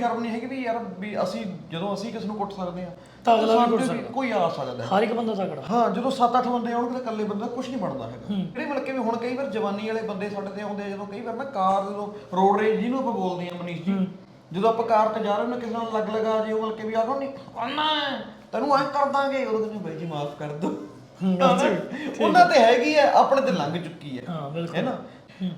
ਸ਼ਰਮ ਨਹੀਂ ਹੈਗੀ ਵੀ ਯਾਰ ਵੀ ਅਸੀਂ ਜਦੋਂ ਅਸੀਂ ਕਿਸ ਨੂੰ ਕੁੱਟ ਸਕਦੇ ਆ ਤਾਂ ਅਗਲਾ ਵੀ ਕੁੱਟ ਵੀ ਕੋਈ ਆ ਸਕਦਾ ਹੈ। ਹਰ ਇੱਕ ਬੰਦਾ ਤਕੜਾ। ਹਾਂ ਜਦੋਂ 7-8 ਬੰਦੇ ਆਉਣਗੇ ਤਾਂ ਇਕੱਲੇ ਬੰਦੇ ਦਾ ਕੁਝ ਨਹੀਂ ਬਣਦਾ ਹੈਗਾ। ਜਿਹੜੇ ਮਤਲਬ ਕਿ ਵੀ ਹੁਣ ਕਈ ਵਾਰ ਜਵਾਨੀ ਵਾਲੇ ਬੰਦੇ ਸਾਡੇ ਤੇ ਆਉਂਦੇ ਆ ਜਦੋਂ ਕਈ ਵਾਰ ਨਾ ਕਾਰ ਜਦੋਂ ਰੋਡ ਰੇਜ ਜਿਹਨੂੰ ਆਪਾਂ ਬੋਲਦੇ ਆ ਮਨੀਸ਼ ਜੀ ਜਦੋਂ ਆਪਾਂ ਕਾਰ ਤੇ ਜਾ ਰਹੇ ਨੇ ਕਿਸੇ ਨਾਲ ਲੱਗ ਲਗਾ ਜੇ ਉਹ ਮਤਲਬ ਕਿ ਵੀ ਆਖੋ ਨਹੀਂ ਅੰਨਾ ਤੈਨੂੰ ਐ ਕਰ ਦਾਂਗੇ। ਉਦੋਂ ਕਹਿੰਦੇ ਬਾਈ ਜੀ ਮਾਫ ਕਰ ਦਿਓ। ਉਹਨਾਂ ਤੇ ਹੈਗੀ ਹੈ ਆਪਣੇ ਤੇ ਲੰਘ ਚੁੱਕੀ ਹੈ। ਹਾਂ ਬਿਲਕੁਲ। ਹੈ ਨਾ?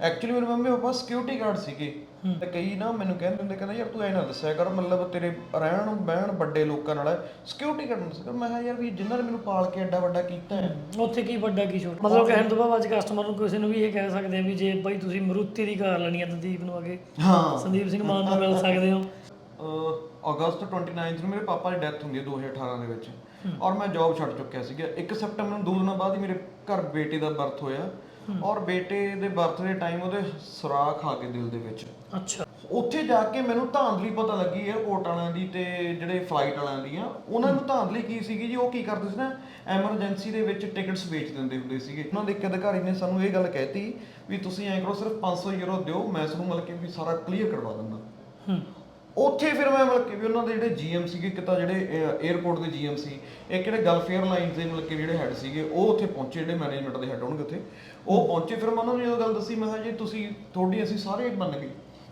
ਐਕਚੁਅਲੀ ਮੇਰੇ ਮੰਮੀ ਪਾਪਾ ਸਿਕਿਉਰਿਟੀ ਗਾਰਡ ਸੀਗੇ। ਤੇ ਕਈ ਨਾ ਮੈਨੂੰ ਕਹਿੰਦੇ ਹੁੰਦੇ ਕਹਿੰਦਾ ਯਾਰ ਤੂੰ ਐ ਨਾ ਦੱਸਿਆ ਕਰ ਮਤਲਬ ਤੇਰੇ ਰਹਿਣ ਬਹਿਣ ਵੱਡੇ ਲੋਕਾਂ ਨਾਲ ਸਿਕਿਉਰਿਟੀ ਗਾਰਡ ਨੂੰ ਸੀਗਾ ਮੈਂ ਕਿਹਾ ਯਾਰ ਵੀ ਜਿਨ੍ਹਾਂ ਨੇ ਮੈਨੂੰ ਪਾਲ ਕੇ ਐਡਾ ਵੱਡਾ ਕੀਤਾ ਹੈ। ਉੱਥੇ ਕੀ ਵੱਡਾ ਕੀ ਛੋਟਾ? ਮਤਲਬ ਕਹਿਣ ਤੋਂ ਬਾਅਦ ਅੱਜ ਕਸਟਮਰ ਨੂੰ ਕਿਸੇ ਨੂੰ ਵੀ ਇਹ ਕਹਿ ਸਕਦੇ ਆ ਵੀ ਜੇ ਬਾਈ ਤੁਸੀਂ ਮਰੂਤੀ ਦੀ ਕਾਰ ਲੈਣੀ ਆ ਤਾਂ ਦੀਪ ਨੂੰ ਅੱਗੇ ਹਾਂ। ਸੰਦੀਪ ਸਿੰਘ ਮਾਨ ਨੂੰ ਮਿਲ ਸਕਦੇ ਹੋ। ਅਗਸਤ 29 ਨੂੰ ਮੇਰੇ ਪਾਪਾ ਦੀ ਡੈਥ ਹੁੰਦੀ ਹੈ 2018 ਦੇ ਵਿੱਚ। ਔਰ ਮੈਂ ਜੌਬ ਛੱਡ ਚੁੱਕਿਆ ਸੀਗਾ। 1 ਸਪਟੰਬਰ ਨੂੰ ਦੋ ਦਿਨਾਂ ਬਾਅਦ ਹੀ ਮੇਰੇ ਘਰ ਬੇਟੇ ਦਾ ਬਰਥ ਹੋਇਆ। ਔਰ ਬੇਟੇ ਦੇ ਬਰਥ ਦੇ ਟਾਈਮ ਉਹਦੇ ਸੁਰਾਖ ਆ ਗਏ ਦਿਲ ਦੇ ਵਿੱਚ। ਅੱਛਾ। ਉੱਥੇ ਜਾ ਕੇ ਮੈਨੂੰ ਧਾਂਦਲੀ ਪਤਾ ਲੱਗੀ 에어ਪੋਰਟ ਵਾਲਿਆਂ ਦੀ ਤੇ ਜਿਹੜੇ ਫਲਾਈਟ ਵਾਲਿਆਂ ਦੀਆਂ ਉਹਨਾਂ ਨੂੰ ਧਾਂਦਲੀ ਕੀ ਸੀਗੀ ਜੀ ਉਹ ਕੀ ਕਰਦੇ ਸੀ ਨਾ ਐਮਰਜੈਂਸੀ ਦੇ ਵਿੱਚ ਟਿਕਟਸ ਵੇਚ ਦਿੰਦੇ ਹੁੰਦੇ ਸੀਗੇ। ਉਹਨਾਂ ਦੇ ਇੱਕ ਅਧਿਕਾਰੀ ਨੇ ਸਾਨੂੰ ਇਹ ਗੱਲ ਕਹਿਤੀ ਵੀ ਤੁਸੀਂ ਐਂ ਕਰੋ ਸਿਰਫ 500 ਯੂਰੋ ਦਿਓ ਮੈਂ ਤੁਹਾਨੂੰ ਮਤਲਬ ਕਿ ਵੀ ਸਾਰਾ ਕਲੀਅਰ ਕਰਵਾ ਦਿੰਦਾ। ਹੂੰ। ਉੱਥੇ ਫਿਰ ਮੈਂ ਮਤਲਬ ਕਿ ਵੀ ਉਹਨਾਂ ਦੇ ਜਿਹੜੇ ਜੀਐਮ ਸੀਗੇ, ਇੱਕ ਜਿਹੜੇ 에ਅਰਪੋਰਟ ਦੇ ਜੀਐਮ ਸੀ ਇਹ ਕਿਹੜੇ ਗਲਫ 에ਅਰਲਾਈਨਸ ਦੇ ਮਤਲਬ ਕਿ ਜਿਹੜੇ ਹੈੱਡ ਸੀਗੇ, ਉਹ ਉੱਥੇ ਪਹੁੰਚੇ, ਜਿਹੜੇ ਮੈਨੇਜਮੈਂਟ ਦੇ ਹੈੱਡ ਹੋਣਗੇ ਉੱਥੇ। ਉਹ ਪਹੁੰਚੇ, ਫਿਰ ਮੈਂ ਉਹਨਾਂ ਨੂੰ ਜਦੋਂ ਗੱਲ ਦੱਸੀ, ਮੈਂ ਕਿਹਾ, ਜੀ, ਤੁਸੀਂ, ਤੁਹਾਡੀ ਅਸੀਂ ਸਾਰੇ ਮੰਨ ਗਏ।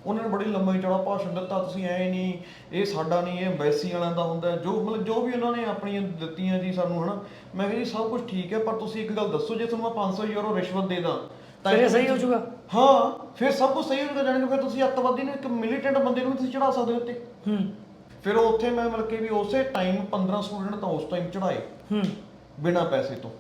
ਉਹਨਾਂ ਨੇ ਬੜੀ ਲੰਮਾ ਚੌੜਾ ਭਾਸ਼ਣ ਦਿੱਤਾ, ਤੁਸੀਂ ਐ ਨਹੀਂ, ਇਹ ਸਾਡਾ ਨਹੀਂ, ਇਹ ਐਮਬੈਸੀ ਵਾਲਿਆਂ ਦਾ ਹੁੰਦਾ ਜੋ ਮਤਲਬ, ਜੋ ਵੀ ਉਹਨਾਂ ਨੇ ਆਪਣੀਆਂ ਦਿੱਤੀਆਂ ਜੀ ਸਾਨੂੰ, ਹਨਾ। ਮੈਂ ਕਿਹਾ, ਜੀ, ਸਭ ਕੁਝ ਠੀਕ ਹੈ, ਪਰ ਤੁਸੀਂ ਇੱਕ ਗੱਲ ਦੱਸੋ, ਜੇ ਤੁਹਾਨੂੰ ਮੈਂ 500 ਯੂਰੋ ਰਿਸ਼ਵਤ ਦੇ ਦਾਂ ਤਾਂ ਫਿਰ ਇਹ ਸਹੀ ਹੋ ਜਾਊਗਾ। ਹਾਂ ਫਿਰ ਸਭ ਕੁਝ ਸਹੀ ਹੋ ਜਾਏਗਾ ਜਾਣੀ ਕਿ ਫਿਰ ਤੁਸੀਂ ਅੱਤਵਾਦੀ ਨੂੰ ਇੱਕ ਮਿਲੀਟੈਂਟ ਬੰਦੇ ਨੂੰ ਵੀ ਤੁਸੀਂ ਚੜਾ ਸਕਦੇ ਹੋ ਉੱਤੇ। ਹੂੰ। ਫਿਰ ਉੱਥੇ ਮੈਂ ਮਤਲਬ ਕਿ ਵੀ ਉਸੇ ਟਾਈਮ 15 ਸਟੂਡੈਂਟ ਤਾਂ ਉਸ ਟਾਈਮ ਚੜਾਏ ਹੂੰ। ਬਿਨਾਂ ਪੈਸੇ ਤੋਂ।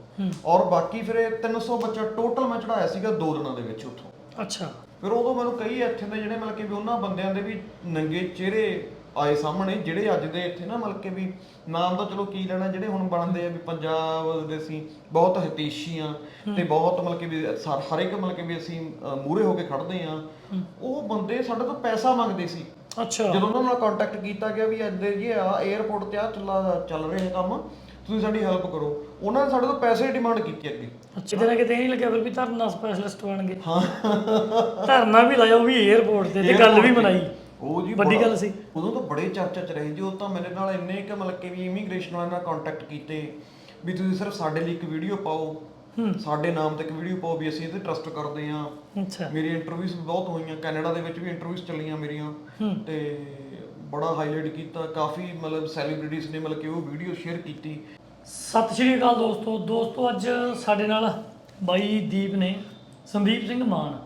ਔਰ ਬਾਕੀ ਫਿਰ ਇਹ 300 ਬੱਚਾ ਟੋਟਲ ਮੈਂ ਚੜਾਇਆ ਸੀਗਾ 2 ਦਿਨਾਂ ਦੇ ਵਿੱਚ ਉੱਥੋਂ। ਅੱਛਾ। ਫਿਰ ਉਦੋਂ ਮੈਨੂੰ ਕਈ ਇੱਥੇ ਦੇ ਜਿਹੜੇ ਮਤਲਬ ਕਿ ਵੀ ਉਹਨਾਂ ਬੰਦਿਆਂ ਦੇ ਵੀ ਨੰਗੇ ਚਿਹਰੇ ਆਏ ਸਾਹਮਣੇ ਜਿਹੜੇ ਅੱਜ ਦੇ ਇੱਥੇ ਨਾ ਮਤਲਬ ਕਿ ਵੀ ਨਾਮ ਤਾਂ ਚਲੋ ਕੀ ਲੈਣਾ ਜਿਹੜੇ ਹੁਣ ਬਣਦੇ ਆ ਵੀ ਪੰਜਾਬ ਦੇ ਅਸੀਂ ਬਹੁਤ ਹਿਤੇਸ਼ੀ ਆ ਤੇ ਬਹੁਤ ਮਤਲਬ ਕਿ ਵੀ ਹਰ ਇੱਕ ਮਤਲਬ ਕਿ ਵੀ ਅਸੀਂ ਮੂਰੇ ਹੋ ਕੇ ਖੜਦੇ ਆ ਉਹ ਬੰਦੇ ਸਾਡੇ ਤੋਂ ਪੈਸਾ ਮੰਗਦੇ ਸੀ। ਅੱਛਾ। ਜਦੋਂ ਉਹਨਾਂ ਨਾਲ ਕੰਟੈਕਟ ਕੀਤਾ ਗਿਆ ਵੀ ਅੱਜ ਜੀ ਆ 에어ਪੋਰਟ ਤੇ ਆ ਚੱਲਾ- ਚੱਲ ਰਿਹਾ ਕੰਮ ਤੁਸੀਂ ਸਾਡੀ ਹੈਲਪ ਕਰੋ। ਉਹਨਾਂ ਨੇ ਸਾਡੇ ਤੋਂ ਪੈਸੇ ਦੀ ਡਿਮਾਂਡ ਕੀਤੀ ਅੱਗੇ। ਅੱਛਾ ਕਿਤੇ ਨਾ ਕਿਤੇ ਨਹੀਂ ਲੱਗਿਆ ਫਿਰ ਵੀ ਧਰਨਾ ਸਪੈਸ਼ਲਿਸਟ ਬਣ ਗਏ। ਹਾਂ। ਧਰਨਾ ਵੀ ਲਾਇਆ ਉਹ ਵੀ 에어ਪੋਰਟ ਤੇ ਤੇ ਗੱਲ ਵੀ ਮਨਾਈ ਉਹ ਜੀ ਵੱਡੀ ਬੜਾ- ਗੱਲ ਸੀ। ਉਦੋਂ ਤਾਂ ਬੜੇ ਚਰਚਾ ਚ ਰਹੇ ਜੀ ਉਹ ਤਾਂ ਮੇਰੇ ਨਾਲ ਇੰਨੇ ਕਿ ਮਤਲਬ ਕਿ ਵੀ ਇਮੀਗ੍ਰੇਸ਼ਨ ਵਾਲਿਆਂ ਨਾਲ ਕੰਟੈਕਟ ਕੀਤੇ ਵੀ ਤੁਸੀਂ ਸਿਰਫ ਸਾਡੇ ਲਈ ਇੱਕ ਵੀਡੀਓ ਪਾਓ ਸਾਡੇ ਨਾਮ ਤੇ ਇੱਕ ਵੀਡੀਓ ਪਾਓ ਵੀ ਅਸੀਂ ਇਹਤੇ ਟਰਸਟ ਕਰਦੇ ਆ ਅੱਛਾ। ਮੇਰੀ ਇੰਟਰਵਿਊਜ਼ ਵੀ ਬਹੁਤ ਹੋਈਆਂ ਕੈਨੇਡਾ ਦੇ ਵਿੱਚ ਵੀ ਇੰਟਰਵਿਊਜ਼ ਚੱਲੀਆਂ ਮੇਰੀਆਂ। ਤੇ ਬੜਾ ਹਾਈਲਾਈਟ ਕੀਤਾ ਕਾਫੀ ਮਤਲਬ ਸੈਲੀਬ੍ਰਿਟੀਜ਼ ਨੇ ਮਤਲਬ ਕਿ ਉਹ ਵੀਡੀਓ ਸ਼ੇਅਰ ਕੀਤੀ। ਸਤਿ ਸ਼੍ਰੀ ਅਕਾਲ ਦੋਸਤੋ ਦੋਸਤੋ ਅੱਜ ਸਾਡੇ ਨਾਲ ਬਾਈ ਦੀਪ ਨੇ ਸੰਦੀਪ ਸਿੰਘ ਮਾਨ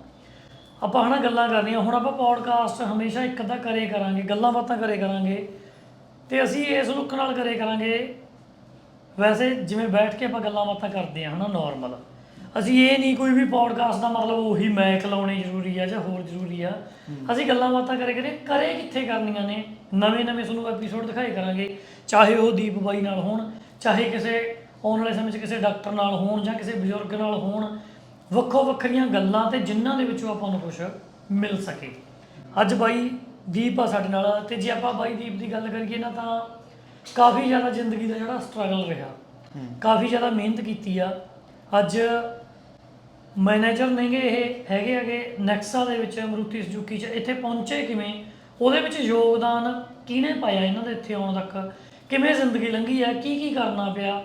ਆਪਾਂ ਹਨਾ ਗੱਲਾਂ ਕਰਨੀਆਂ ਹੁਣ ਆਪਾਂ ਪੌਡਕਾਸਟ ਹਮੇਸ਼ਾ ਇੱਕ ਅੱਧਾ ਕਰੇ ਕਰਾਂਗੇ ਗੱਲਾਂ ਬਾਤਾਂ ਕਰੇ ਕਰਾਂਗੇ ਤੇ ਅਸੀਂ ਇਸ ਲੁੱਕ ਨਾਲ ਕਰੇ ਕਰਾਂਗੇ। ਵੈਸੇ ਜਿਵੇਂ ਬੈਠ ਕੇ ਆਪਾਂ ਗੱਲਾਂ ਬਾਤਾਂ ਕਰਦੇ ਆ ਹਨਾ ਨਾਰਮਲ ਅਸੀਂ ਇਹ ਨਹੀਂ ਕੋਈ ਵੀ ਪੌਡਕਾਸਟ ਦਾ ਮਤਲਬ ਉਹੀ ਮੈਕ ਲਾਉਣੀ ਜ਼ਰੂਰੀ ਆ ਜਾਂ ਹੋਰ ਜ਼ਰੂਰੀ ਆ। ਅਸੀਂ ਗੱਲਾਂ ਬਾਤਾਂ ਕਰੇ ਕਰੇ ਕਰੇ ਕਿੱਥੇ ਕਰਨੀਆਂ ਨੇ? ਨਵੇਂ ਨਵੇਂ ਤੁਹਾਨੂੰ ਐਪੀਸੋਡ ਦਿਖਾਏ ਕਰਾਂਗੇ ਚਾਹੇ ਉਹ ਦੀਪ ਬਾਈ ਨਾਲ ਹੋਣ ਚਾਹੇ ਕਿਸੇ ਆਉਣ ਵਾਲੇ ਸਮੇਂ 'ਚ ਕਿਸੇ ਡਾਕਟਰ ਨਾਲ ਹੋਣ ਜਾਂ ਕਿਸੇ ਬਜ਼ੁਰਗ ਨਾਲ ਹੋਣ ਵੱਖੋ ਵੱਖਰੀਆਂ ਗੱਲਾਂ ਤੇ ਜਿਨ੍ਹਾਂ ਦੇ ਵਿੱਚੋਂ ਆਪਾਂ ਨੂੰ ਕੁਝ ਮਿਲ ਸਕੇ। ਅੱਜ ਬਾਈ ਦੀਪ ਆ ਸਾਡੇ ਨਾਲ ਤੇ ਜੇ ਆਪਾਂ ਬਾਈ ਦੀਪ ਦੀ ਗੱਲ ਕਰੀਏ ਨਾ ਤਾਂ ਕਾਫੀ ਜ਼ਿਆਦਾ ਜ਼ਿੰਦਗੀ ਦਾ ਜਿਹੜਾ ਸਟਰਗਲ ਰਿਹਾ। ਕਾਫੀ ਜ਼ਿਆਦਾ ਮਿਹਨਤ ਕੀਤੀ ਆ। ਅੱਜ ਮੈਨੇਜਰ ਨੇਗੇ ਇਹ ਹੈਗੇ ਹੈਗੇ ਨੈਕਸਾ ਦੇ ਵਿੱਚ ਮਰੂਤੀ ਸੁਜ਼ੂਕੀ ਚ। ਇੱਥੇ ਪਹੁੰਚੇ ਕਿਵੇਂ? ਉਹਦੇ ਵਿੱਚ ਯੋਗਦਾਨ ਕਿਹਨੇ ਪਾਇਆ ਇਹਨਾਂ ਦੇ ਇੱਥੇ ਆਉਣ ਤੱਕ? ਕਿਵੇਂ ਜ਼ਿੰਦਗੀ ਲੰਘੀ ਆ? ਕੀ ਕੀ ਕਰਨਾ ਪਿਆ?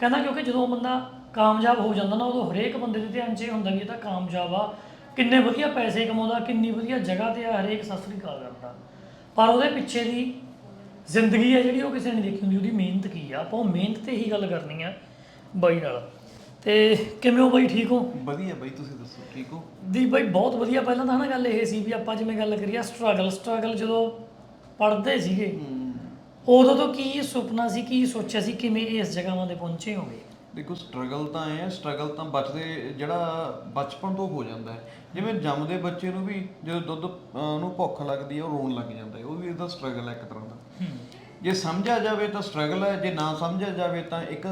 ਕਹਿੰਦਾ ਕਿਉਂਕਿ ਜਦੋਂ ਬੰਦਾ ਕਾਮਯਾਬ ਹੋ ਜਾਂਦਾ ਨਾ ਉਦੋਂ ਹਰੇਕ ਬੰਦੇ ਦੇ ਧਿਆਨ 'ਚ ਇਹ ਹੁੰਦਾ ਵੀ ਇਹ ਤਾਂ ਕਾਮਯਾਬ ਆ। ਕਿੰਨੇ ਵਧੀਆ ਪੈਸੇ ਕਮਾਉਂਦਾ ਕਿੰਨੀ ਵਧੀਆ ਜਗ੍ਹਾ ਤੇ ਆ ਹਰੇਕ ਸਤਿ ਸ੍ਰੀ ਅਕਾਲ ਕਰਦਾ। ਪਰ ਉਹਦੇ ਪਿੱਛੇ ਦੀ ਜ਼ਿੰਦਗੀ ਹੈ ਜਿਹੜੀ ਉਹ ਕਿਸੇ ਨੇ ਦੇਖੀ ਹੁੰਦੀ ਉਹਦੀ ਮਿਹਨਤ ਕੀ ਆ? ਆਪਾਂ ਉਹ ਮਿਹਨਤ ਤੇ ਹੀ ਗੱਲ ਕਰਨੀ ਆ ਬਾਈ ਨਾਲ। ਤੇ ਕਿਵੇਂ ਹੋ ਬਾਈ ਠੀਕ ਹੋ? ਵਧੀਆ ਬਾਈ ਤੁਸੀਂ ਦੱਸੋ ਠੀਕ ਹੋ? ਦੀ ਬਾਈ ਬਹੁਤ ਵਧੀਆ। ਪਹਿਲਾਂ ਤਾਂ ਹਨਾ ਗੱਲ ਇਹ ਸੀ ਵੀ ਆਪਾਂ ਜਿਵੇਂ ਗੱਲ ਕਰੀਏ ਸਟਰਗਲ ਸਟਰਗਲ ਜਦੋਂ ਪੜ੍ਹਦੇ ਸੀਗੇ ਉਦੋਂ ਤੋਂ ਕੀ ਸੁਪਨਾ ਸੀ ਕੀ ਸੋਚਿਆ ਸੀ ਕਿਵੇਂ ਇਸ ਜਗ੍ਹਾਵਾਂ ਤੇ ਪਹੁੰਚੇ ਹੋਗੇ? ਦੇਖੋ ਸਟਰਗਲ ਤਾਂ ਐ ਸਟਰਗਲ ਤਾਂ ਬਚਦੇ ਜਿਹੜਾ ਬਚਪਨ ਤੋਂ ਹੋ ਜਾਂਦਾ ਹੈ। ਜਿਵੇਂ ਜੰਮਦੇ ਬੱਚੇ ਨੂੰ ਵੀ ਜਦੋਂ ਦੁੱਧ ਅਹ, ਨੂੰ ਭੁੱਖ ਲੱਗਦੀ ਹੈ ਉਹ ਰੋਣ ਲੱਗ ਜਾਂਦਾ ਹੈ। ਉਹ ਵੀ ਇਹਦਾ ਸਟਰਗਲ ਹੈ ਇੱਕ ਤਰ੍ਹਾਂ ਦਾ। ਜੇ ਸਮਝਿਆ ਜਾਵੇ ਤਾਂ ਸਟਰਗਲ ਹੈ ਜੇ ਨਾ ਸਮਝਿਆ ਜਾਵੇ ਤਾਂ ਇੱਕ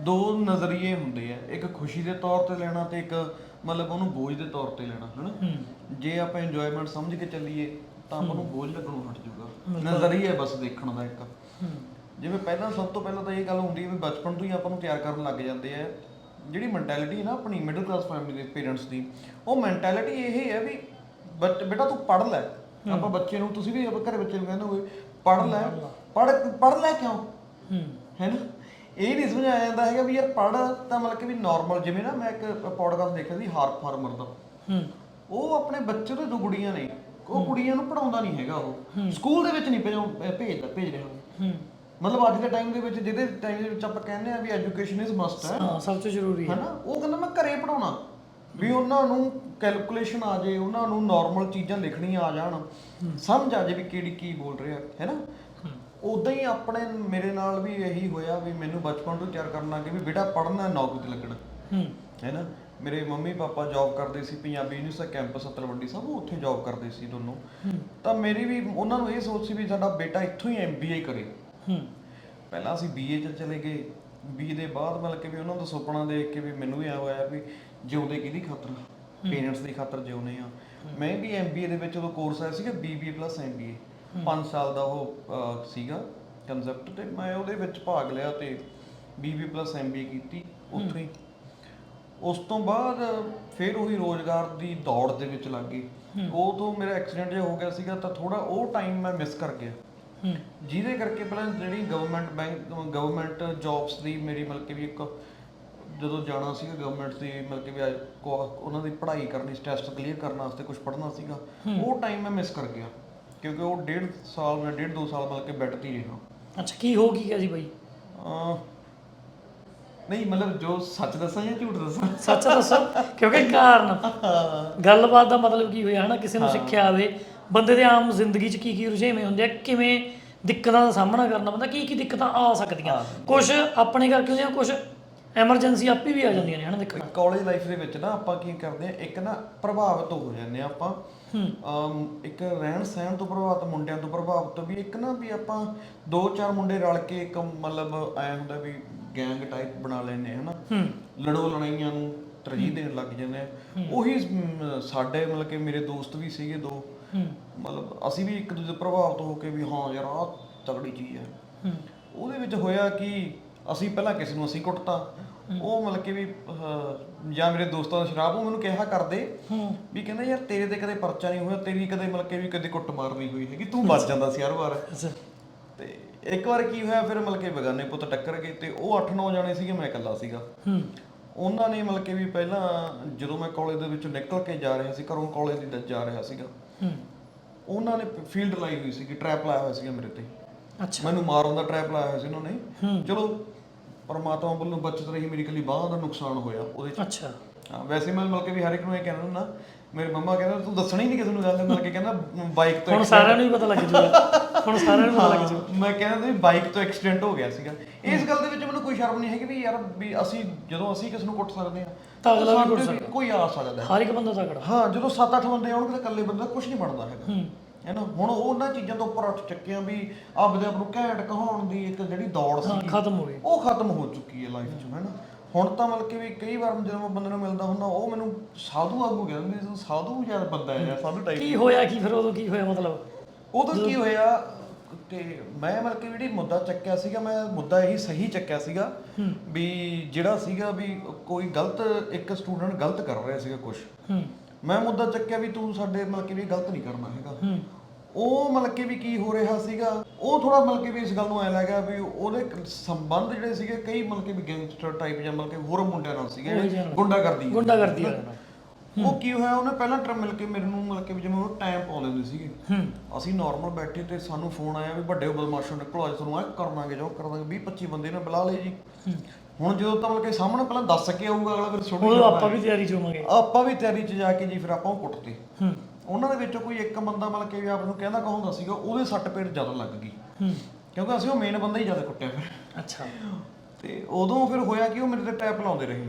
ਦੋ ਨਜ਼ਰੀਏ ਹੁੰਦੇ ਆ। ਇੱਕ ਖੁਸ਼ੀ ਦੇ ਤੌਰ ਤੇ ਲੈਣਾ ਤੇ ਇੱਕ ਮਤਲਬ ਉਹਨੂੰ ਬੋਝ ਦੇ ਤੌਰ ਤੇ ਲੈਣਾ ਹਨਾ? ਜੇ ਆਪਾਂ ਇੰਜੋਇਮੈਂਟ ਸਮਝ ਕੇ ਚੱਲੀਏ ਤਾਂ ਆਪਾਂ ਨੂੰ ਬੋਝ ਲੱਗਣੋਂ ਹਟ ਜਾਊਗਾ। ਨਜ਼ਰੀਆ ਬਸ ਦੇਖਣ ਦਾ ਇੱਕ। ਜਿਵੇਂ ਪਹਿਲਾਂ ਸਭ ਤੋਂ ਪਹਿਲਾਂ ਤਾਂ ਇਹ ਗੱਲ ਹੁੰਦੀ ਹੈ ਵੀ ਬਚਪਨ ਤੋਂ ਹੀ ਆਪਾਂ ਨੂੰ ਤਿਆਰ ਕਰਨ ਲੱਗ ਜਾਂਦੇ ਆ। ਜਿਹੜੀ ਮੈਂਟੈਲਿਟੀ ਹੈ ਨਾ ਆਪਣੀ ਮਿਡਲ ਕਲਾਸ ਫੈਮਿਲੀ ਦੇ ਪੇਰੈਂਟਸ ਦੀ ਉਹ ਮੈਂਟੈਲਿਟੀ ਇਹ ਹੈ ਵੀ ਬੇਟਾ ਤੂੰ ਪੜ੍ਹ ਲੈ। ਆਪਾਂ ਬੱਚੇ ਨੂੰ ਤੁਸੀਂ ਵੀ ਘਰੇ ਬੱਚੇ ਨੂੰ ਕਹਿੰਦੇ ਹੋਵੇ ਪੜ੍ਹ ਲੈ। ਪੜ੍ਹ ਪੜ੍ਹ ਲੈ ਕਿਉਂ? ਹੂੰ। ਹੈ ਨਾ? ਇਹ ਨਹੀਂ ਸਮਝਾਇਆ ਜਾਂਦਾ ਹੈਗਾ ਵੀ ਯਾਰ ਪੜ੍ਹ ਤਾਂ ਮਤਲਬ ਕਿ ਵੀ ਨਾਰਮਲ ਜਿਵੇਂ ਨਾ ਮੈਂ ਇੱਕ ਪੌਡਕਾਸਟ ਦੇਖਿਆ ਸੀ ਹਾਰਪ ਫਾਰਮਰ ਦਾ। ਹੂੰ। ਉਹ ਆਪਣੇ ਬੱਚੇ ਤੋਂ ਦੋ ਕੁੜੀਆਂ ਨੇ ਉਹ ਕੁੜੀਆਂ ਨੂੰ ਪੜਾਉਂਦਾ ਨਹੀਂ ਹੈਗਾ ਉਹ। ਸਕੂਲ ਦੇ ਵਿੱਚ ਨਹੀਂ ਭੇਜਦਾ ਭੇਜ ਰਿਹਾ ਹੂੰ। ਮਤਲਬ ਅੱਜ ਦੇ ਟਾਈਮ ਦੇ ਵਿੱਚ ਜਿਹਦੇ ਟਾਈਮ ਦੇ ਵਿੱਚ ਆਪਾਂ ਕਹਿੰਦੇ ਆ ਵੀ ਐਜੂਕੇਸ਼ਨ ਇਜ਼ ਮਸਟ ਹੈ। ਹਾਂ ਸਭ ਤੋਂ ਜ਼ਰੂਰੀ ਹੈ। ਹਨਾ? ਉਹ ਕਹਿੰਦਾ ਮੈਂ ਘਰੇ ਪੜਾਉਣਾ ਵੀ ਉਹਨਾਂ ਨੂੰ ਕੈਲਕੂਲੇਸ਼ਨ ਆ ਜੇ ਉਹਨਾਂ ਨੂੰ ਨਾਰਮਲ ਚੀਜ਼ਾਂ ਲਿਖਣੀਆਂ ਆ ਜਾਣ। ਸਮਝ ਆ ਜੇ ਵੀ ਕਿਹੜੀ ਕੀ ਬੋਲ ਰਿਹਾ ਹੈ। ਨਾ ਉਦਾਂ ਹੀ ਆਪਣੇ ਮੇਰੇ ਨਾਲ ਵੀ ਇਹੀ ਹੋਇਆ ਵੀ ਮੈਨੂੰ ਬਚਪਨ ਤੋਂ ਤਿਆਰ ਕਰਨ ਲੱਗੇ ਵੀ ਬੇਟਾ ਪੜ੍ਹਨਾ ਨੌਕਰੀ ਤੇ ਲੱਗਣਾ। ਹੂੰ। ਨਾ ਮੇਰੇ ਮੰਮੀ ਪਾਪਾ ਜੌਬ ਕਰਦੇ ਸੀ ਪੰਜਾਬੀ ਯੂਨੀਵਰਸਿਟੀ ਕੈਂਪਸ ਤਲਵੰਡੀ ਸਾਹਿਬ ਉਹ ਉੱਥੇ ਜੌਬ ਕਰਦੇ ਸੀ ਦੋਨੋਂ। ਤਾਂ ਮੇਰੀ ਵੀ ਉਹਨਾਂ ਨੂੰ ਇਹ ਸੋਚ ਸੀ ਵੀ ਸਾਡਾ ਬੇਟਾ ਇੱਥੋਂ ਹੀ ਐਮਬੀਏ ਕਰੇ। ਹੂੰ। ਪਹਿਲਾਂ ਅਸੀਂ ਬੀਏ ਚ ਚਲੇ ਗਏ। ਬੀਏ ਦੇ ਬਾਅਦ ਮਤਲਬ ਕਿ ਵੀ ਉਹਨਾਂ ਦਾ ਸੁਪਨਾ ਦੇਖ ਕੇ ਵੀ ਮੈਨੂੰ ਵੀ ਆ ਹੋਇਆ ਵੀ ਜਿਉਂਦੇ ਕਿਹਦੀ ਖਾਤਰ? ਪੇਰੈਂਟਸ ਦੀ ਖਾਤਰ ਜਿਉਂਦੇ ਆ। ਮੈਂ ਵੀ ਐਮਬੀਏ ਦੇ ਵਿੱਚ ਉਹ ਕੋਰਸ ਆਇਆ ਸੀਗਾ ਬੀਬੀਏ ਪਲੱਸ ਐਮਬੀਏ 5 ਸਾਲ ਦਾ ਉਹ ਸੀਗਾ ਕਨਸੈਪਟ ਤੇ ਮੈਂ ਉਹਦੇ ਵਿੱਚ ਭਾਗ ਲਿਆ ਤੇ ਬੀਬੀਏ ਪਲੱਸ ਐਮਬੀਏ ਕੀਤੀ ਉੱਥੇ ਹੀ। ਉਸ ਤੋਂ ਬਾਅਦ ਫਿਰ ਉਹੀ ਰੋਜ਼ਗਾਰ ਦੀ ਦੌੜ ਦੇ ਵਿੱਚ ਲੱਗ ਗਈ ਉਹ ਤੋਂ ਮੇਰਾ ਐਕਸੀਡੈਂਟ ਜਿਹਾ ਹੋ ਗਿਆ ਸੀਗਾ ਤਾਂ ਥੋੜਾ ਉਹ ਟਾਈਮ ਮੈਂ ਮਿਸ ਕਰ ਗਿਆ। ਜਿਹਦੇ ਕਰਕੇ ਪਹਿਲਾਂ ਜਿਹੜੀ ਗਵਰਨਮੈਂਟ ਬੈਂਕ ਗਵਰਨਮੈਂਟ ਜੌਬਸ ਦੀ ਮੇਰੀ ਮਤਲਬ ਕਿ ਵੀ ਇੱਕ ਜਦੋਂ ਜਾਣਾ ਸੀਗਾ ਗਵਰਨਮੈਂਟ ਦੀ ਮਤਲਬ ਕਿ ਵੀ ਅੱਜ ਕੋ- ਉਹਨਾਂ ਦੀ ਪੜ੍ਹਾਈ ਕਰਨੀ ਟੈਸਟ ਕਲੀਅਰ ਕਰਨ ਵਾਸਤੇ ਕੁਝ ਪੜ੍ਹਨਾ ਸੀਗਾ ਉਹ ਟਾਈਮ ਮੈਂ ਮਿਸ ਕਰ ਗਿਆ। ਕਿਉਂਕਿ ਉਹ ਡੇਢ ਸਾਲ ਮੈਂ ਡੇਢ ਦੋ ਸਾਲ ਮਤਲਬ ਕਿ ਬੈੱਡ ਤੇ ਹੀ ਰਿਹਾ। ਅੱਛਾ ਕੀ ਹੋ ਕੀ ਗਿਆ ਜੀ ਬਾਈ? ਨਹੀਂ ਮਤਲਬ ਜੋ ਸੱਚ ਦੱਸਾਂ ਜਾਂ ਝੂਠ ਦੱਸਾਂ? ਸੱਚ ਦੱਸੋ ਕਿਉਂਕਿ ਕਾਰਨ। ਗੱਲਬਾਤ ਦਾ ਮਤਲਬ ਕੀ ਹੋਇਆ ਹਨਾ? ਕਿਸੇ ਨੂੰ ਸਿੱਖਿਆ ਆਵੇ ਬੰਦੇ ਦੇ ਆਮ ਜ਼ਿੰਦਗੀ 'ਚ ਕੀ ਕੀ ਰੁਝੇਵੇਂ ਹੁੰਦੇ ਆ ਕਿਵੇਂ ਦਿੱਕਤਾਂ ਦਾ ਸਾਹਮਣਾ ਕਰਨਾ ਪੈਂਦਾ ਕੀ ਕੀ ਦਿੱਕਤਾਂ ਆ ਸਕਦੀਆਂ। ਕੁਝ ਆਪਣੇ ਕਰਕੇ ਹੁੰਦੀਆਂ ਕੁਝ ਐਮਰਜੈਂਸੀ ਆਪੇ ਵੀ ਆ ਜਾਂਦੀਆਂ ਨੇ ਹਨਾ ਦੇਖਣਾ ਕਾਲਜ ਲਾਈਫ ਦੇ ਵਿੱਚ ਨਾ ਆਪਾਂ ਕੀ ਕਰਦੇ ਆ ਇੱਕ ਨਾ ਪ੍ਰਭਾਵਿਤ ਹੋ ਜਾਂਦੇ ਆ ਆਪਾਂ। ਅਮ, ਇੱਕ ਰਹਿਣ ਸਹਿਣ ਤੋਂ ਪ੍ਰਭਾਵਿਤ ਮੁੰਡਿਆਂ ਤੋਂ ਪ੍ਰਭਾਵਿਤ ਵੀ ਇੱਕ ਨਾ ਵੀ ਆਪਾਂ ਦੋ ਚਾਰ ਮੁੰਡੇ ਰਲ ਕੇ ਇੱਕ ਮਤਲਬ ਐ ਹੁੰਦਾ ਵੀ ਗੈਂਗ ਟਾਈਪ ਬਣਾ ਲੈਨੇ ਹਨਾ। ਲੜੋ ਲੜਾਈਆਂ ਨੂੰ ਤਰਜੀਹ ਦੇਣ ਲੱਗ ਜਾਂਦੇ ਆ। ਉਹੀ ਸਾਡੇ ਮਤਲਬ ਕਿ ਮੇਰੇ ਦੋਸਤ ਵੀ ਸੀਗੇ ਦੋ। ਮਤਲਬ ਅਸੀਂ ਵੀ ਇੱਕ ਦੂਜੇ ਤੋਂ ਪ੍ਰਭਾਵਿਤ ਹੋ ਕੇ ਵੀ ਹਾਂ ਯਾਰ ਆਹ ਤਗੜੀ ਚੀਜ਼ ਹੈ। ਉਹਦੇ ਵਿੱਚ ਹੋਇਆ ਕਿ ਅਸੀਂ ਪਹਿਲਾਂ ਕਿਸੇ ਨੂੰ ਅਸੀਂ ਕੁੱਟਤਾ। ਉਹ ਮਤਲਬ ਕਿ ਵੀ ਅਹ, ਜਾਂ ਮੇਰੇ ਦੋਸਤਾਂ ਦਾ ਸ਼ਰਾਬ ਉਹ ਮੈਨੂੰ ਕਿਹਾ ਕਰਦੇ ਵੀ ਕਹਿੰਦਾ ਯਾਰ ਤੇਰੇ ਤੇ ਕਦੇ ਪਰਚਾ ਨਹੀਂ ਹੋਇਆ ਤੇਰੀ ਕਦੇ ਮਤਲਬ ਕਿ ਵੀ ਕਦੇ ਕੁੱਟ ਮਾਰ ਨਹੀਂ ਹੋਈ ਹੈਗੀ ਤੂੰ ਬਚ ਜਾਂਦਾ ਸੀ ਹਰ ਵਾਰ। ਤੇ ਇੱਕ ਵਾਰ ਕੀ ਹੋਇਆ ਫਿਰ ਮਤਲਬ ਕਿ ਬਗਾਨੇ ਪੁੱਤ ਟੱਕਰ ਗਏ ਤੇ ਉਹ 8-9 ਜਾਣੇ ਸੀਗੇ ਮੈਂ ਇਕੱਲਾ ਸੀਗਾ। ਉਹਨਾਂ ਨੇ ਮਤਲਬ ਕਿ ਵੀ ਪਹਿਲਾਂ ਜਦੋਂ ਮੈਂ ਕਾਲਜ ਦੇ ਵਿੱਚੋਂ ਨਿਕਲ ਕੇ ਜਾ ਰਿਹਾ ਸੀ ਘਰੋਂ ਕਾਲਜ ਦੀ ਦ- ਜਾ ਰਿਹਾ ਸੀਗਾ ਉਹਨਾਂ ਨੇ ਫੀਲਡ ਲਾਈ ਹੋਈ ਸੀਗੀ ਟ੍ਰੈਪ ਲਾਇਆ ਹੋਇਆ ਸੀਗਾ ਮੇਰੇ ਤੇ। ਅੱਛਾ। ਮੈਨੂੰ ਮਾਰਨ ਦਾ ਟ੍ਰੈਪ ਲਾਇਆ ਹੋਇਆ ਸੀ ਉਹਨਾਂ ਨੇ। ਹੂੰ। ਚਲੋ ਪਰਮਾਤਮਾ ਵੱਲੋਂ ਬਚਤ ਰਹੀ ਮੇਰੀ ਕੱਲੀ ਬਾਹ ਦਾ ਨੁਕਸਾਨ ਹੋਇਆ ਉਹਦੇ ਚ। ਅੱਛਾ। ਹਾਂ, ਵੈਸੇ ਮੈਂ ਮਤਲਬ ਕਿ ਵੀ ਹਰ ਇੱਕ ਨੂੰ ਇਹ ਕਹਿਣਾ ਹੁੰਦਾ ਮੇਰੇ ਮੰਮਾ ਕਹਿੰਦੇ ਤੂੰ ਦੱਸਣਾ ਹੀ ਨਹੀਂ ਕਿਸੇ ਨੂੰ ਗੱਲ ਮਤਲਬ ਕਿ ਕਹਿੰਦਾ ਬਾਈਕ ਤੋਂ ਹੁਣ ਸਾਰਿਆਂ ਨੂੰ ਹੀ ਪਤਾ ਲੱਗ ਜੂਗਾ। ਹੁਣ ਸਾਰਿਆਂ ਨੂੰ ਪਤਾ ਲੱਗ ਜੂ ਮੈਂ ਕਹਿੰਦਾ ਵੀ ਬਾਈਕ ਤੋਂ ਐਕਸੀਡੈਂਟ ਹੋ ਗਿਆ ਸੀਗਾ। ਇਸ ਗੱਲ ਦੇ ਵਿੱਚ ਮੈਨੂੰ ਕੋਈ ਸ਼ਰਮ ਨਹੀਂ ਹੈਗੀ ਵੀ ਯਾਰ ਵੀ ਅਸੀਂ ਜਦੋਂ ਅਸੀਂ ਕਿਸ ਨੂੰ ਕੁੱਟ ਸਕਦੇ ਹਾਂ ਤਾਂ ਅਗਲਾ ਵੀ ਕੁੱਟ ਤੇ ਕੋਈ ਆ ਸਕਦਾ ਹੈ। ਹਰ ਇੱਕ ਬੰਦਾ ਤਕੜਾ ਹਾਂ ਜਦੋਂ 7-8 ਬੰਦੇ ਆਉਣਗੇ ਤਾਂ ਇਕੱਲੇ ਬੰਦੇ ਦਾ ਕੁਝ ਨਹੀਂ ਬਣਦਾ ਹੈਗਾ। ਹੂੰ। ਹੈ ਨਾ? ਹੁਣ ਉਹ ਉਹਨਾਂ ਚੀਜ਼ਾਂ ਤੋਂ ਉੱਪਰ ਉੱਠ ਚੁੱਕੇ ਆ ਵੀ ਆਪਦੇ ਆਪ ਨੂੰ ਘੈਂਟ ਕਹਾਉਣ ਦੀ ਇੱਕ ਜਿਹੜੀ ਦੌੜ ਹਾਂ ਸੀ ਖਤਮ ਹੋ ਗਈ। ਉਹ ਖਤਮ ਹੋ ਚੁੱਕੀ ਹੈ ਲਾਈਫ 'ਚ ਹੈ ਨਾ? ਹੁਣ ਤਾਂ ਮਤਲਬ ਕਿ ਵੀ ਕਈ ਵਾਰ ਜਦੋਂ ਮੈਂ ਬੰਦੇ ਨੂੰ ਮਿਲਦਾ ਹੁੰਦਾ ਉਹ ਮੈਨੂੰ ਸਾਧੂ ਆਗੂ ਕਹਿੰਦੇ ਤੂੰ ਸਾਧੂ ਯਾਰ ਬੰਦਾ ਹੈ ਯਾਰ ਸਾਧੂ ਟਾਈਪ ਕੀ ਹੋਇਆ ਕੀ ਫਿਰ ਉਦੋਂ ਕੀ ਹੋਇਆ ਮਤਲਬ? ਉਦੋਂ ਕੀ ਹੋਇਆ? ਤੇ ਮੈਂ ਮਤਲਬ ਕਿ ਜਿਹੜੀ ਮੁੱਦਾ ਚੱਕਿਆ ਸੀਗਾ ਮੈਂ ਮੁੱਦਾ ਇਹੀ ਸਹੀ ਚੱਕਿਆ ਸੀਗਾ ਵੀ ਜਿਹੜਾ ਸੀਗਾ ਵੀ ਕੋਈ ਗਲਤ ਇੱਕ ਸਟੂਡੈਂਟ ਗਲਤ ਕਰ ਰਿਹਾ ਸੀਗਾ ਕੁਝ ਮੈਂ ਮੁੱਦਾ ਚੱਕਿਆ ਵੀ ਤੂੰ ਸਾਡੇ ਮਤਲਬ ਕਿ ਵੀ ਗਲਤ ਨਹੀਂ ਕਰਨਾ ਹੈਗਾ। ਉਹ ਮਤਲਬ ਕਿ ਵੀ ਕੀ ਹੋ ਰਿਹਾ ਸੀਗਾ ਉਹ ਥੋੜਾ ਮਤਲਬ ਕਿ ਵੀ ਇਸ ਗੱਲ ਨੂੰ ਐ ਲੱਗਾ ਵੀ ਉਹਦੇ ਸੰਬੰਧ ਜਿਹੜੇ ਸੀਗੇ ਕਈ ਮਤਲਬ ਕਿ ਵੀ ਗੈਂਗਸਟਰ ਟਾਈਪ ਜਾਂ ਮਤਲਬ ਕਿ ਹੋਰ ਮੁੰਡਿਆਂ ਨਾਲ ਸੀਗੇ ਉਹੀ ਜਿਹੇ ਨਾਲ। ਗੁੰਡਾ ਕਰਦੀ ਗੁੰਡਾ ਕਰਦੀ ਵਾਲੇ ਨਾਲ। ਉਹ ਕੀ ਹੋਇਆ ਉਹਨੇ ਪਹਿਲਾਂ ਟਰ ਮਿਲ ਕੇ ਮੇਰੇ ਨੂੰ ਮਤਲਬ ਕਿ ਵੀ ਜਿਵੇਂ ਉਹ ਟਾਈਮ ਪਾਉਂਦੇ ਹੁੰਦੇ ਸੀਗੇ। ਅਸੀਂ ਨਾਰਮਲ ਬੈਠੇ ਤੇ ਸਾਨੂੰ ਫੋਨ ਆਇਆ ਵੀ ਵੱਡੇ ਬਦਮਾਸ਼ੋਂ ਨਿਕਲੋ ਅੱਜ ਤੁਹਾਨੂੰ ਇਹ ਕਰਨਾਗੇ ਜੋ ਕਰਦਾਂਗੇ 20 25 ਬੰਦੇ ਨੇ ਬੁਲਾ ਲਏ ਜੀ। ਹੁਣ ਜਦੋਂ ਤਾਂ ਮਤਲਬ ਕਿ ਸਾਹਮਣੇ ਪਹਿਲਾਂ ਦੱਸ ਕੇ ਆਊਗਾ ਅਗਲਾ ਫਿਰ ਛੋਟੀ ਉਦੋਂ ਆਪਾਂ ਵੀ ਤਿਆਰੀ ਚ ਹੋਵਾਂਗੇ। ਆਪਾਂ ਵੀ ਤਿਆਰੀ 'ਚ ਜਾ ਕੇ ਜੀ ਫਿਰ ਆਪਾਂ ਉਹ ਕੁੱਟਤੇ ਹੂੰ। ਉਹਨਾਂ ਦੇ ਵਿੱਚੋਂ ਕੋਈ ਇੱਕ ਬੰਦਾ ਮਤਲਬ ਕਿ ਵੀ ਆਪ ਨੂੰ ਕਹਿੰਦਾ ਕਹੋਂਦਾ ਸੀਗਾ ਉਹਦੇ ਸੱਟ ਪੇਟ ਜ਼ਿਆਦਾ ਲੱਗ ਗਈ। ਕਿਉਂਕਿ ਅਸੀਂ ਉਹ ਮੇਨ ਬੰਦਾ ਹੀ ਜ਼ਿਆਦਾ ਕੁੱਟਿਆ ਫਿਰ। ਅੱਛਾ। ਤੇ ਉਦੋਂ ਫਿਰ ਹੋਇਆ ਕਿ ਉਹ ਮੇਰੇ ਤੇ ਟੈਪ ਲਾਉਂਦੇ ਰਹੇ।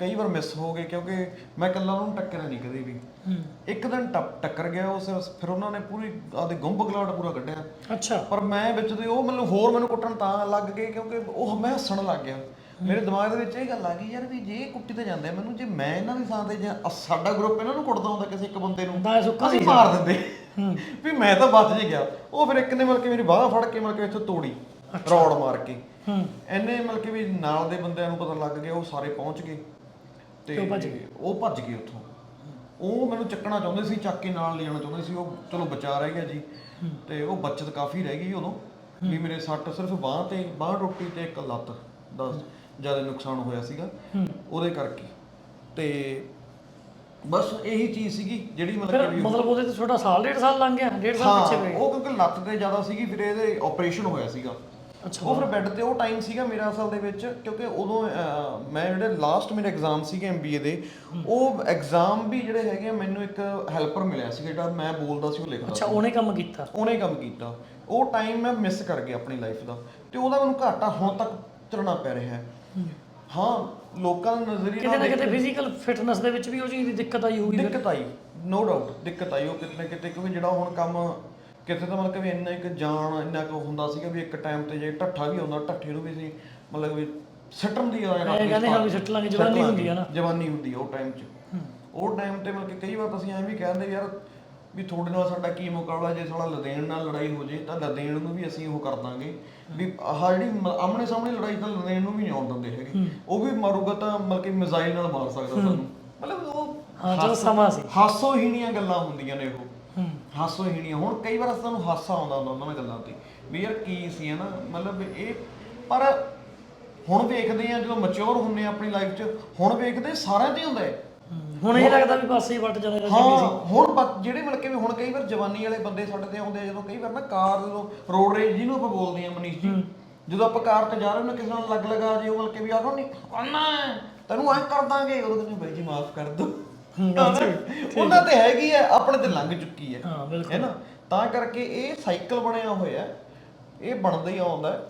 ਕਈ ਵਾਰ ਮਿਸ ਹੋ ਗਏ ਕਿਉਂਕਿ ਮੈਂ ਇਕੱਲਾ ਉਹਨੂੰ ਟੱਕਰਿਆ ਨਹੀਂ ਕਦੇ ਵੀ। ਇੱਕ ਦਿਨ ਟੱਪ ਟੱਕਰ ਗਿਆ ਉਸ ਫਿਰ ਉਹਨਾਂ ਨੇ ਪੂਰੀ ਆਦੇ ਗੁੰਬ ਗਲਾਟ ਪੂਰਾ ਕੱਢਿਆ। ਅੱਛਾ। ਪਰ ਮੈਂ ਵਿੱਚ ਦੇ ਉਹ ਮੈਨੂੰ ਹੋਰ ਮੈਨੂੰ ਕੁੱਟਣ ਤਾਂ ਲੱਗ ਗਏ ਕਿਉਂਕਿ ਉਹ ਮੈਂ ਹੱਸਣ ਲੱਗ ਗਿਆ। ਮੇਰੇ ਦਿਮਾਗ ਦੇ ਵਿੱਚ ਇਹ ਗੱਲ ਆ ਗਈ ਯਾਰ ਵੀ ਜੇ ਇਹ ਕੁੱਟੀ ਤੇ ਜਾਂਦੇ ਆ ਮੈਨੂੰ ਜੇ ਮੈਂ ਇਹਨਾਂ ਦੀ ਥਾਂ ਤੇ ਜਾਂ ਅ- ਸਾਡਾ ਗਰੁੱਪ ਇਹਨਾਂ ਨੂੰ ਕੁੱਟਦਾ ਹੁੰਦਾ ਕਿਸੇ ਇੱਕ ਬੰਦੇ ਨੂੰ ਤਾਂ ਇਹ ਸੁੱਕਾ ਅਸੀਂ ਮਾਰ ਦਿੰਦੇ। ਵੀ ਮੈਂ ਤਾਂ ਬਚ ਜੇ ਗਿਆ। ਉਹ ਫਿਰ ਇੱਕ ਨੇ ਮਤਲਬ ਕਿ ਮੇਰੀ ਬਾਹ ਫੜ ਕੇ ਮਤਲਬ ਕਿ ਇੱਥੋਂ ਤੋੜੀ ਰੌੜ ਮਾਰ ਕੇ। ਹੂੰ। ਐਨੇ ਮਤਲਬ ਕਿ ਵੀ ਨਾਲ ਦੇ ਬੰਦਿਆਂ ਨੂੰ ਪਤਾ ਲੱਗ ਗਿਆ ਉਹ ਸਾਰੇ ਪਹੁੰਚ ਗਏ। ਤੇ ਉਹ ਭੱਜ ਗਏ। ਉਹ ਭੱਜ ਗਏ ਉੱਥੋਂ। ਉਹ ਮੈਨੂੰ ਚੱਕਣਾ ਚਾਹੁੰਦੇ ਸੀ ਚੱਕ ਕੇ ਨਾਲ ਲੈ ਜਾਣਾ ਚਾਹੁੰਦੇ ਸੀ। ਉਹ ਚਲੋ ਬਚਾ ਰਹਿ ਗਿਆ ਜੀ। ਤੇ ਉਹ ਬਚਤ ਕਾਫੀ ਰਹਿ ਗਈ ਉਦੋਂ। ਵੀ ਮੇਰੇ ਸੱਟ ਸਿਰਫ ਬਾਹ ਤੇ ਬਾਹ ਟੁੱਟੀ ਤੇ ਇੱਕ ਲੱਤ ਦਾ ਜ਼ਿਆਦਾ ਨੁਕਸਾਨ ਹੋਇਆ ਸੀਗਾ। ਉਹਦੇ ਕਰਕੇ। ਤੇ ਬਸ ਇਹੀ ਚੀਜ਼ ਸੀਗੀ ਜਿਹੜੀ ਮਤਲਬ ਕਿ ਮਤਲਬ ਉਹਦੇ ਤੇ ਛੋਟਾ ਸਾਲ ਡੇਢ ਸਾਲ ਲੰਘ ਗਿਆ। ਡੇਢ ਸਾਲ ਪਿੱਛੇ ਹਾਂ ਉਹ ਕਿਉਂਕਿ ਲੱਤ ਤੇ ਜ਼ਿਆਦਾ ਸੀਗੀ ਫਿਰ ਇਹਦੇ ਆਪਰੇਸ਼ਨ ਹੋਇਆ ਸੀਗਾ। ਉਹ ਫਿਰ ਬੈੱਡ ਤੇ ਉਹ ਟਾਈਮ ਸੀਗਾ ਮੇਰਾ ਅਸਲ ਦੇ ਵਿੱਚ ਕਿਉਂਕਿ ਉਦੋਂ ਅਹ, ਮੈਂ ਜਿਹੜੇ ਲਾਸਟ ਮੇਰੇ ਐਗਜ਼ਾਮ ਸੀਗੇ ਐਮਬੀਏ ਦੇ ਉਹ ਐਗਜ਼ਾਮ ਵੀ ਜਿਹੜੇ ਹੈਗੇ ਆ, ਮੈਨੂੰ ਇੱਕ ਹੈਲਪਰ ਮਿਲਿਆ ਸੀ ਜਿਹੜਾ ਮੈਂ ਬੋਲਦਾ ਸੀ ਉਹ ਲਿਖਦਾ ਅੱਛਾ ਉਹਨੇ ਕੰਮ ਕੀਤਾ? ਉਹਨੇ ਕੰਮ ਕੀਤਾ। ਉਹ ਟਾਈਮ ਮੈਂ ਮਿਸ ਕਰ ਗਿਆ ਆਪਣੀ ਲਾਈਫ ਦਾ। ਤੇ ਉਹਦਾ ਮੈਨੂੰ ਘਾਟਾ ਹੁਣ ਤੱਕ ਚੜਨਾ ਪੈ ਰਿਹਾ ਹੈ। ਹਾਂ। ਲੋਕਾਂ ਦੇ ਨਜ਼ਰੀਏ ਕਿਤੇ ਨਾ ਕਿਤੇ ਫਿਜ਼ੀਕਲ ਫਿਟਨੈਸ ਦੇ ਵਿੱਚ ਵੀ ਉਹ ਚੀਜ਼ ਦੀ ਦਿੱਕਤ ਆਈ ਹੋਊਗੀ ਦਿੱਕਤ ਆਈ ਨੋ ਡਾਊਟ ਦਿੱਕਤ ਆਈ। ਉਹ ਕਿਤੇ ਨਾ ਕਿਤੇ ਕਿਉਂਕਿ ਜਿਹੜਾ ਹੁਣ ਕੰਮ ਕਿਤੇ ਤਾਂ ਮਤਲਬ ਕਿ ਇੰਨਾ ਇੱਕ ਜਾਣ ਇੰਨਾ ਕੁ ਹੁੰਦਾ ਸੀਗਾ ਵੀ ਇੱਕ ਟਾਈਮ ਤੇ ਜੇ ਢੱਠਾ ਵੀ ਹੁੰਦਾ ਢੱਠੇ ਨੂੰ ਵੀ ਸੀ ਮਤਲਬ ਵੀ ਸੱਟਣ ਦੀ ਆ ਇਹ ਕਹਿੰਦੇ ਹਾਂ ਵੀ ਸੱਟ ਲਾਂਗੇ, ਜਵਾਨੀ ਹੁੰਦੀ ਆ ਨਾ। ਜਵਾਨੀ ਹੁੰਦੀ ਆ ਉਹ ਟਾਈਮ 'ਚ। ਉਹ ਟਾਈਮ ਤੇ ਮਤਲਬ ਕਿ ਕਈ ਵਾਰ ਅਸੀਂ ਐਂ ਵੀ ਕਹਿੰਦੇ ਯਾਰ ਵੀ ਤੁਹਾਡੇ ਨਾਲ ਸਾਡਾ ਕੀ ਮੁਕਾਬਲਾ ਜੇ ਸਾਡਾ ਲਦੇਣ ਨਾਲ ਲੜਾਈ ਹੋ ਜੇ ਤਾਂ ਲਦੇਣ ਨੂੰ ਵੀ ਅਸੀਂ ਉਹ ਕਰ ਦਾਂਗੇ। ਵੀ ਆਹ ਜਿਹੜੀ ਆਮਣੇ ਸਾਹਮਣੇ ਲੜਾਈ ਤਾਂ ਲਦੇਣ ਨੂੰ ਵੀ ਨਹੀਂ ਆਉਣ ਦਿੰਦੇ ਹੈਗੇ। ਉਹ ਵੀ ਮਾਰੂਗਾ ਤਾਂ ਮਤਲਬ ਕਿ ਮਿਜ਼ਾਈਲ ਨਾਲ ਮਾਰ ਸਕਦਾ ਸਾਨੂੰ। ਮਤਲਬ ਉਹ ਹਾਂ ਜਦੋਂ ਸਮਾਂ ਸੀ। ਹਾਸੋਹੀਣੀਆਂ ਗੱਲਾਂ ਹੁੰਦੀਆਂ ਨੇ ਉਹ। ਹੂੰ ਹਾਸੋਹੀਣੀਆਂ ਹੁਣ ਕਈ ਵਾਰ ਸਾਨੂੰ ਹਾਸਾ ਆਉਂਦਾ ਹੁੰਦਾ ਉਹਨਾਂ ਗੱਲਾਂ ਤੇ ਵੀ ਯਾਰ ਕੀ ਸੀ ਹਨਾ ਮਤਲਬ ਇਹ ਪਰ ਹੁਣ ਵੇਖਦੇ ਆ ਜਦੋਂ ਮੈਚੁਰ ਹੁੰਨੇ ਆ ਆਪਣੀ ਲਾਈਫ 'ਚ ਹੁਣ ਵੇਖਦੇ ਸਾਰਿਆਂ ਤੇ ਹੁੰਦਾ ਹੈ ਹੁਣ ਇਹ ਲੱਗਦਾ ਵੀ ਪਾਸੇ ਹੀ ਵੱਟ ਜਾਂਦੇ ਰਹੇ ਹਾਂ ਹੁਣ ਬ- ਜਿਹੜੇ ਮਤਲਬ ਕਿ ਵੀ ਹੁਣ ਕਈ ਵਾਰ ਜਵਾਨੀ ਵਾਲੇ ਬੰਦੇ ਸਾਡੇ ਤੇ ਆਉਂਦੇ ਆ ਜਦੋਂ ਕਈ ਵਾਰ ਨਾ ਕਾਰ ਜਦੋਂ ਰੋਡ ਰੇਜ ਜਿਹਨੂੰ ਆਪਾਂ ਬੋਲਦੇ ਆ ਮਨੀਸ਼ ਜੀ ਜਦੋਂ ਆਪਾਂ ਕਾਰ ਤੇ ਜਾ ਰਹੇ ਹੁੰਦੇ ਕਿਸੇ ਨਾਲ ਲੱਗ ਲਗਾ ਜੇ ਉਹ ਮਤਲਬ ਕਿ ਵੀ ਆਖੋ ਨਹੀਂ ਅੰਨਾ ਤੈਨੂੰ ਐਂ ਕਰ ਦਾਂਗੇ। ਉਦੋਂ ਕਹਿੰਦੇ ਬਾਈ ਜੀ ਮਾਫ ਕਰ ਦਿਓ। ਉਹਨਾਂ ਤੇ ਹੈਗੀ ਆ ਆਪਣੇ ਤੇ ਲੰਘ ਚੁੱਕੀ ਹੈ ਹਾਂ ਬਿਲਕੁਲ। ਹੈ ਨਾ? ਤਾਂ ਕਰਕੇ ਇਹ ਸਾਈਕਲ ਬਣਿਆ ਹੋਇਆ ਹੈ। ਇਹ ਬਣਦਾ ਹੀ ਆਉਂਦਾ ਹੈ।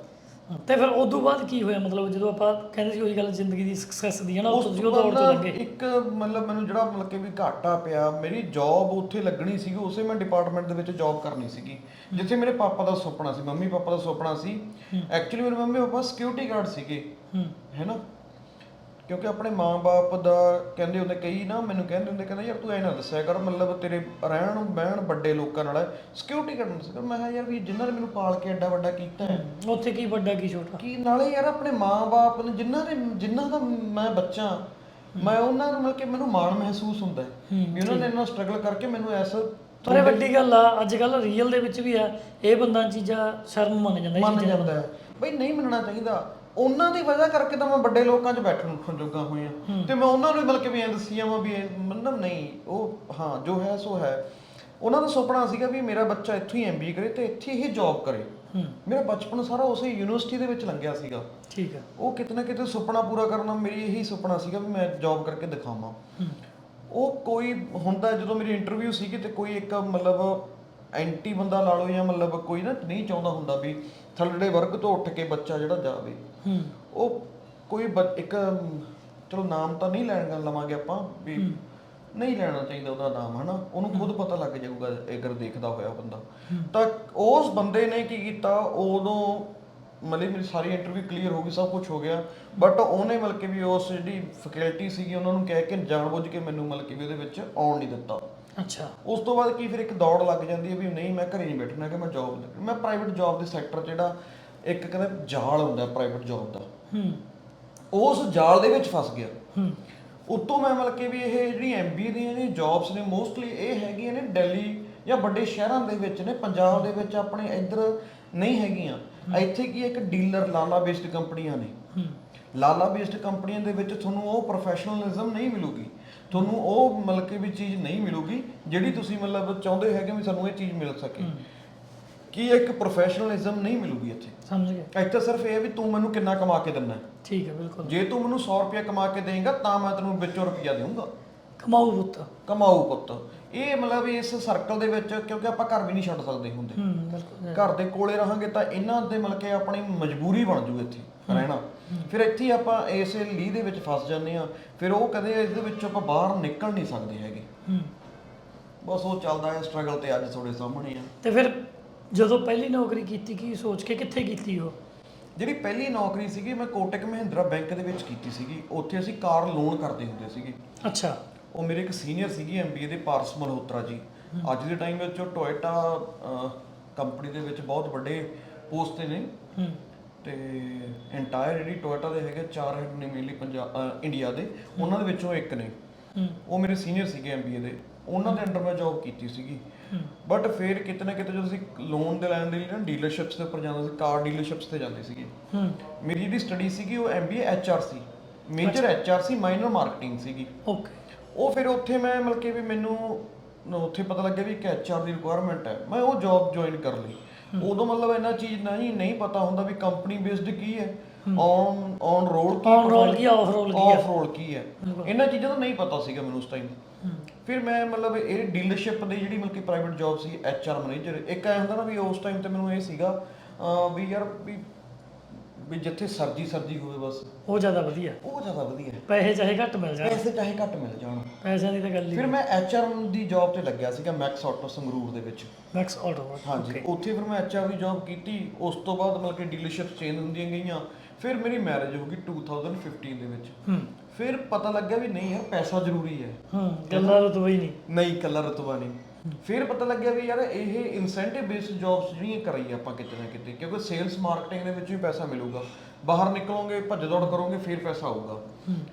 ਤੇ ਫਿਰ ਉਦੋਂ ਬਾਅਦ ਕੀ ਹੋਇਆ? ਮਤਲਬ ਜਦੋਂ ਆਪਾਂ ਕਹਿੰਦੇ ਸੀ ਉਹੀ ਗੱਲ ਜ਼ਿੰਦਗੀ ਦੀ ਸਕਸੈਸ ਦੀ ਹੈ ਨਾ? ਉਸ ਉਸ ਤੋਂ ਤੋਂ ਦੌੜ ਤੋਂ ਲੱਗੇ। ਇੱਕ ਮਤਲਬ ਮੈਨੂੰ ਜਿਹੜਾ ਮਤਲਬ ਕਿ ਵੀ ਘਾਟਾ ਪਿਆ ਮੇਰੀ ਜੌਬ ਉੱਥੇ ਲੱਗਣੀ ਸੀਗੀ ਉਸੇ ਮੈਂ ਡਿਪਾਰਟਮੈਂਟ ਦੇ ਵਿੱਚ ਜੌਬ ਕਰਨੀ ਸੀਗੀ। ਜਿੱਥੇ ਮੇਰੇ ਪਾਪਾ ਦਾ ਸੁਪਨਾ ਸੀ ਮੰਮੀ ਪਾਪਾ ਦਾ ਸੁਪਨਾ ਸੀ। ਐਕਚੁਅਲੀ ਮੇਰੇ ਮੰਮੀ ਪਾਪਾ ਸਿਕਿਉਰਿਟੀ ਗਾਰਡ ਸੀਗੇ ਹੂੰ। ਕਿਉਂਕਿ ਆਪਣੇ ਮਾਂ-ਬਾਪ ਦਾ ਕਹਿੰਦੇ ਹੁੰਦੇ ਕਈ ਨਾ ਮੈਨੂੰ ਕਹਿੰਦੇ ਹੁੰਦੇ ਕਹਿੰਦਾ ਯਾਰ ਤੂੰ ਐ ਨਾ ਦੱਸਿਆ ਕਰ ਮਤਲਬ ਤੇਰੇ ਰਹਿਣ ਬਹਿਣ ਵੱਡੇ ਲੋਕਾਂ ਨਾਲ ਸਿਕਿਉਰਿਟੀ ਕਰਨ ਸੀ ਮੈਂ ਕਿਹਾ ਯਾਰ ਵੀ ਜਿਨ੍ਹਾਂ ਨੇ ਮੈਨੂੰ ਪਾਲ ਕੇ ਐਡਾ ਵੱਡਾ ਕੀਤਾ ਹੈ ਉੱਥੇ ਕੀ ਵੱਡਾ ਕੀ ਛੋਟਾ? ਕਿ ਨਾਲੇ ਯਾਰ ਆਪਣੇ ਮਾਂ-ਬਾਪ ਨੇ ਜਿਨ੍ਹਾਂ ਨੇ ਜਿਨ੍ਹਾਂ ਦਾ ਮੈਂ ਬੱਚਾ ਮੈਂ ਉਹਨਾਂ ਨੂੰ ਮਿਲ ਕੇ ਮੈਨੂੰ ਮਾਣ ਮਹਿਸੂਸ ਹੁੰਦਾ ਹੈ ਵੀ ਉਹਨਾਂ ਨੇ ਇੰਨਾ ਸਟਰਗਲ ਕਰਕੇ ਮੈਨੂੰ ਐਸਾ ਪਰ ਇਹ ਵੱਡੀ ਗੱਲ ਆ ਅੱਜ ਕੱਲ ਰੀਅਲ ਦੇ ਵਿੱਚ ਵੀ ਆ ਇਹ ਬੰਦਾ ਚੀਜ਼ਾਂ ਸ਼ਰਮ ਮੰਨ ਜਾਂਦਾ ਇਹ ਮੰਨ ਚੀਜ਼ਾਂ ਜਾਂਦਾ ਹੈ। ਬਈ ਨਹੀਂ ਮੰਨਣਾ ਚਾਹੀਦਾ। ਉਹਨਾਂ ਦੀ ਵਜ੍ਹਾ ਕਰਕੇ ਤਾਂ ਮੈਂ ਵੱਡੇ ਲੋਕਾਂ 'ਚ ਬੈਠਣ ਉੱਠਣ ਜੋਗਾ ਹੋਇਆ ਤੇ ਮੈਂ ਉਹਨਾਂ ਨੂੰ ਮਿਲ ਕੇ ਵੀ ਐਂ ਦੱਸੀ ਜਾਵਾਂ ਵੀ ਮਤਲਬ ਨਹੀਂ ਉਹ ਹਾਂ ਜੋ ਹੈ ਸੋ ਹੈ। ਉਹਨਾਂ ਦਾ ਸੁਪਨਾ ਸੀਗਾ ਵੀ ਮੇਰਾ ਬੱਚਾ ਇੱਥੋਂ ਹੀ ਐਮਬੀਏ ਕਰੇ ਤੇ ਇੱਥੇ ਹੀ ਜੌਬ ਕਰੇ। ਹੂੰ। ਮੇਰਾ ਬਚਪਨ ਸਾਰਾ ਉਸੇ ਯੂਨੀਵਰਸਿਟੀ ਦੇ ਵਿੱਚ ਲੰਘਿਆ ਸੀਗਾ। ਠੀਕ ਆ ਉਹ ਕਿਤੇ ਨਾ ਕਿਤੇ ਸੁਪਨਾ ਪੂਰਾ ਕਰਨਾ ਮੇਰੀ ਇਹੀ ਸੁਪਨਾ ਸੀਗਾ ਵੀ ਮੈਂ ਜੌਬ ਕਰਕੇ ਦਿਖਾਵਾਂ। ਉਹ ਕੋਈ ਹੁੰਦਾ ਜਦੋਂ ਮੇਰੀ ਇੰਟਰਵਿਊ ਸੀਗੀ ਤੇ ਕੋਈ ਇੱਕ ਮਤਲਬ ਐਂਟੀ ਬੰਦਾ ਲਾ ਲਓ ਜਾਂ ਮਤਲਬ ਕੋਈ ਨਾ ਨਹੀਂ ਚਾਹੁੰਦਾ ਹੁੰਦਾ ਵੀ ਥੱਲੜੇ ਵਰਗ ਤੋਂ ਉੱਠ ਕੇ ਬੱਚਾ ਜਿਹੜਾ ਜਾਵੇ ਹੂੰ। ਉਹ ਕੋਈ ਬ- ਇੱਕ ਚਲੋ ਨਾਮ ਤਾਂ ਨਹੀਂ ਲੈਣ ਲਵਾਂਗੇ ਆਪਾਂ ਵੀ ਨਹੀਂ ਲੈਣਾ ਚਾਹੀਦਾ ਉਹਦਾ ਨਾਮ ਹਨਾ? ਉਹਨੂੰ ਖੁਦ ਪਤਾ ਲੱਗ ਜਾਊਗਾ ਅਗਰ ਦੇਖਦਾ ਹੋਇਆ ਬੰਦਾ। ਤਾਂ ਉਸ ਬੰਦੇ ਨੇ ਕੀ ਕੀਤਾ? ਉਦੋਂ ਮਤਲਬ ਮੇਰੀ ਸਾਰੀ ਇੰਟਰਵਿਊ ਕਲੀਅਰ ਹੋ ਗਈ ਸਭ ਕੁਝ ਹੋ ਗਿਆ। ਬਟ ਉਹਨੇ ਮਤਲਬ ਕਿ ਵੀ ਉਸ ਜਿਹੜੀ ਫੈਕਲਟੀ ਸੀਗੀ ਉਹਨਾਂ ਨੂੰ ਕਹਿ ਕੇ ਜਾਣਬੁੱਝ ਕੇ ਮੈਨੂੰ ਮਤਲਬ ਕਿ ਵੀ ਉਹਦੇ ਵਿੱਚ ਆਉਣ ਨਹੀਂ ਦਿੱਤਾ। ਅੱਛਾ। ਉਸ ਤੋਂ ਬਾਅਦ ਕੀ ਫਿਰ ਇੱਕ ਦੌੜ ਲੱਗ ਜਾਂਦੀ ਹੈ ਵੀ ਨਹੀਂ ਮੈਂ ਘਰੇ ਨਹੀਂ ਬੈਠਣਾ ਕਿ ਮੈਂ ਜੌਬ ਮੈਂ ਪ੍ਰਾਈਵੇਟ ਜੌਬ ਦੇ ਸੈਕਟਰ ਜਿਹੜਾ ਇੱਕ ਕਹਿੰਦਾ ਜਾਲ ਹੁੰਦਾ ਪ੍ਰਾਈਵੇਟ ਜੌਬ ਦਾ। ਹੂੰ। ਉਸ ਜਾਲ ਦੇ ਵਿੱਚ ਫਸ ਗਿਆ। ਹੂੰ। ਉਤੋਂ ਮੈਂ ਮਤਲਬ ਕਿ ਵੀ ਇਹ ਜਿਹੜੀ ਐਮਬੀ ਦੀਆਂ ਨੇ ਜੌਬਸ ਨੇ ਮੋਸਟਲੀ ਇਹ ਹੈਗੀਆਂ ਨੇ ਦਿੱਲੀ ਜਾਂ ਵੱਡੇ ਸ਼ਹਿਰਾਂ ਦੇ ਵਿੱਚ ਨੇ ਪੰਜਾਬ ਦੇ ਵਿੱਚ ਆਪਣੇ ਇੱਧਰ ਨਹੀਂ ਹੈਗੀਆਂ। ਇੱਥੇ ਕੀ ਇੱਕ ਡੀਲਰ ਲਾਲਾ ਬੇਸਡ ਕੰਪਨੀਆਂ ਨੇ। ਹੂੰ। ਲਾਲਾ ਬੇਸਡ ਕੰਪਨੀਆਂ ਦੇ ਵਿੱਚ ਤੁਹਾਨੂੰ ਉਹ ਪ੍ਰੋਫੈਸ਼ਨਲਿਜ਼ਮ ਨਹੀਂ ਮਿਲੂਗੀ। ਤੁਹਾਨੂੰ ਉਹ ਮਤਲਬ ਕਿ ਵੀ ਚੀਜ਼ ਨਹੀਂ ਮਿਲੂਗੀ ਜਿਹੜੀ ਤੁਸੀਂ ਮਤਲਬ ਚਾਹੁੰਦੇ ਹੈਗੇ ਵੀ ਸਾਨੂੰ ਇਹ ਚੀਜ਼ ਮਿਲ ਸਕੇ। ਕੀ ਇੱਕ ਪ੍ਰੋਫੈਸ਼ਨਲਿਜ਼ਮ ਨਹੀਂ ਮਿਲੂਗੀ ਇੱਥੇ? ਸਮਝ ਗਿਆ। ਇੱਥੇ ਸਿਰਫ ਇਹ ਹੈ ਵੀ ਤੂੰ ਮੈਨੂੰ ਕਿੰਨਾ ਕਮਾ ਕੇ ਦਿੰਦਾ। ਠੀਕ ਹੈ ਬਿਲਕੁਲ। ਜੇ ਤੂੰ ਮੈਨੂੰ 100 ਰੁਪਏ ਕਮਾ ਕੇ ਦੇਂਗਾ ਤਾਂ ਮੈਂ ਤੈਨੂੰ ਵਿੱਚੋਂ ਰੁਪਿਆ ਦੇਵਾਂਗਾ ਕਮਾਊ ਪੁੱਤ ਕਮਾਊ ਪੁੱਤ ਇਹ ਮਤਲਬ ਇਸ ਸਰਕਲ ਦੇ ਵਿੱਚ ਕਿਉਂਕਿ ਆਪਾਂ ਘਰ ਵੀ ਨਹੀਂ ਛੱਡ ਸਕਦੇ ਹੁੰਦੇ। ਹੂੰ ਬਿਲਕੁਲ ਘਰ ਦੇ ਕੋਲੇ ਰਹਾਂਗੇ ਤਾਂ ਇਹਨਾਂ ਦੇ ਮਤਲਬ ਕਿ ਆਪਣੀ ਮਜਬੂਰੀ ਬਣ ਜੂ ਇੱਥੇ ਰਹਿਣਾ। ਫਿਰ ਇੱਥੇ ਹੀ ਆਪਾਂ ਇਸੇ ਲੀ ਦੇ ਵਿੱਚ ਫਸ ਜਾਂਦੇ ਆ ਫਿਰ ਉਹ ਕਦੇ ਇਸ ਦੇ ਵਿੱਚ ਆਪਾਂ ਬਾਹਰ ਨਿਕਲ ਨਹੀਂ ਸਕਦੇ ਹੈਗੇ। ਹੂੰ। ਬਸ ਉਹ ਚੱਲਦਾ ਹੈ ਸਟਰਗਲ ਤੇ ਅੱਜ ਤੁਹਾਡੇ ਸਾਹਮਣੇ ਆ। ਤੇ ਫਿਰ ਜਦੋਂ ਪਹਿਲੀ ਨੌਕਰੀ ਕੀਤੀ ਕੀ ਸੋਚ ਕੇ ਕਿੱਥੇ ਕੀਤੀ ਉਹ? ਜਿਹੜੀ ਪਹਿਲੀ ਨੌਕਰੀ ਸੀਗੀ ਮੈਂ ਕੋਟਕ ਮਹਿੰਦਰਾ ਬੈਂਕ ਦੇ ਵਿੱਚ ਕੀਤੀ ਸੀਗੀ। ਉੱਥੇ ਅਸੀਂ ਕਾਰ ਲੋਨ ਕਰਦੇ ਹੁੰਦੇ ਸੀਗੇ। ਅੱਛਾ। ਉਹ ਮੇਰੇ ਇੱਕ ਸੀਨੀਅਰ ਸੀਗੀ ਐਮਬੀਏ ਦੇ ਪਾਰਸ ਮਲਹੋਤਰਾ ਜੀ। ਅੱਜ ਦੇ ਟਾਈਮ ਵਿੱਚ ਉਹ ਟੋਇਟਾ ਕੰਪਨੀ ਦੇ ਵਿੱਚ ਬਹੁਤ ਵੱਡੇ ਪੋਸਟ ਤੇ ਨੇ। ਤੇ ਐਂਟਾਇਰ ਜਿਹੜੀ ਟੋਇਟਾ ਦੇ ਹੈਗੇ ਚਾਰ ਹੈਡ ਨੇ ਮੇਨਲੀ ਪੰਜਾਬ ਇੰਡੀਆ ਦੇ। ਉਹਨਾਂ ਦੇ ਵਿੱਚੋਂ ਇੱਕ ਨੇ। ਉਹ ਮੇਰੇ ਸੀਨੀਅਰ ਸੀਗੇ ਐਮਬੀਏ ਦੇ। ਉਹਨਾਂ ਦੇ ਅੰਡਰ ਮੈਂ ਜੌਬ ਕੀਤੀ ਸੀਗੀ। ਬਟ ਫਿਰ ਕਿਤੇ ਨਾ ਕਿਤੇ ਜਦੋਂ ਅਸੀਂ ਲੋਨ ਦੇ ਲੈਣ ਦੇ ਲਈ ਨਾ ਡੀਲਰਸ਼ਿਪਸ ਦੇ ਉੱਪਰ ਜਾਂਦੇ ਸੀ ਕਾਰ ਡੀਲਰਸ਼ਿਪਸ ਤੇ ਜਾਂਦੇ ਸੀਗੇ। ਮੇਰੀ ਜਿਹੜੀ ਸਟੱਡੀ ਸੀਗੀ ਉਹ ਐਮਬੀਏ ਐਚਆਰ ਸੀ ਮੇਜਰ ਐਚਆਰ ਸੀ ਮਾਈਨਰ ਮਾਰਕੀਟਿੰਗ ਸੀਗੀ। ਓਕੇ ਉਹ ਫਿਰ ਉੱਥੇ ਮੈਂ ਮਤਲਬ ਕਿ ਵੀ ਮੈਨੂੰ ਉੱਥੇ ਪਤਾ ਲੱਗਿਆ ਵੀ ਇੱਕ ਐਚਆਰ ਦੀ ਰਿਕੁਆਇਰਮੈਂਟ ਹੈ। ਮੈਂ ਉਹ ਜੌਬ ਜੁਆਇਨ ਕਰ ਲਈ। ਉਦੋਂ ਮਤਲਬ ਇਹਨਾਂ ਚੀਜ਼ ਨਹੀਂ ਨਹੀਂ ਪਤਾ ਹੁੰਦਾ ਵੀ ਕੰਪਨੀ ਬੇਸਡ ਕੀ ਹੈ। ਔਨ ਔਨ ਰੋਲ ਕੀ ਔਨ ਰੋਲ ਕੀ ਆਫ ਰੋਲ ਕੀ ਆਫ ਰੋਲ ਕੀ ਹੈ। ਇਹਨਾਂ ਚੀਜ਼ਾਂ ਦਾ ਨਹੀਂ ਪਤਾ ਸੀਗਾ ਮੈਨੂੰ ਉਸ ਟਾਈਮ ਫਿਰ ਮੈਂ ਮਤਲਬ ਇਹ ਡੀਲਰਸ਼ਿਪ ਦੀ ਜਿਹੜੀ ਮਤਲਬ ਕਿ ਪ੍ਰਾਈਵੇਟ ਜੌਬ ਸੀ ਐਚਆਰ ਮੈਨੇਜਰ ਇੱਕ ਐ ਹੁੰਦਾ ਨਾ ਵੀ ਉਸ ਟਾਈਮ ਤੇ ਮੈਨੂੰ ਇਹ ਸੀਗਾ ਵੀ ਯਾਰ ਵੀ ਵੀ ਜਿੱਥੇ ਸਰਜੀ ਸਰਜੀ ਹੋਵੇ ਬਸ। ਉਹ ਜ਼ਿਆਦਾ ਵਧੀਆ। ਉਹ ਜ਼ਿਆਦਾ ਵਧੀਆ। ਹੈ ਪੈਸੇ ਚਾਹੇ ਘੱਟ ਮਿਲ ਜਾਣ। ਪੈਸੇ ਚਾਹੇ ਘੱਟ ਮਿਲ ਜਾਣ। ਪੈਸਿਆਂ ਦੀ ਤਾਂ ਗੱਲ ਹੀ ਫਿਰ ਮੈਂ ਐਚਆਰ ਦੀ ਜੌਬ ਤੇ ਲੱਗਿਆ ਸੀਗਾ ਮੈਕਸ ਆਟੋ ਸੰਗਰੂਰ ਦੇ ਵਿੱਚ। ਮੈਕਸ ਆਟੋ ਹਾਂਜੀ ਉੱਥੇ ਫਿਰ ਮੈਂ ਐਚਆਰ ਦੀ ਜੌਬ ਕੀਤੀ। ਉਸ ਤੋਂ ਬਾਅਦ ਮਤਲਬ ਕਿ ਡੀਲਰਸ਼ਿਪ ਚੇਂਜ ਹੁੰਦੀਆਂ ਗਈਆਂ। ਫਿਰ ਮੇਰੀ ਮੈਰਿਜ ਹੋ ਗਈ 2015 ਦੇ ਵਿੱਚ। ਹੂੰ। ਫਿਰ ਪਤਾ ਲੱਗਿਆ ਵੀ ਨਹੀਂ ਯਾਰ ਪੈਸਾ ਜ਼ਰੂਰੀ ਹੈ। ਹੂੰ ਗੱਲਾਂ ਤਾਂ ਹੀ ਨਹੀਂ। ਨਹੀਂ ਕੱਲਾ ਰਤਬਾ ਨਹੀਂ। ਫਿਰ ਪਤਾ ਲੱਗਿਆ ਵੀ ਯਾਰ ਇਹ ਇਨਸੈਂਟਿਵ ਬੇਸਡ ਜੌਬਸ ਜਿਹੜੀਆਂ ਕਰਾਈ ਆਪਾਂ ਕਿਤੇ ਨਾ ਕਿਤੇ ਕਿਉਂਕਿ ਸੇਲਸ ਮਾਰਕੀਟਿੰਗ ਦੇ ਵਿੱਚ ਵੀ ਪੈਸਾ ਮਿਲੂਗਾ। ਬਾਹਰ ਨਿਕਲੋਗੇ ਭੱਜ ਦੌੜ ਕਰੋਗੇ ਫਿਰ ਪੈਸਾ ਆਊਗਾ।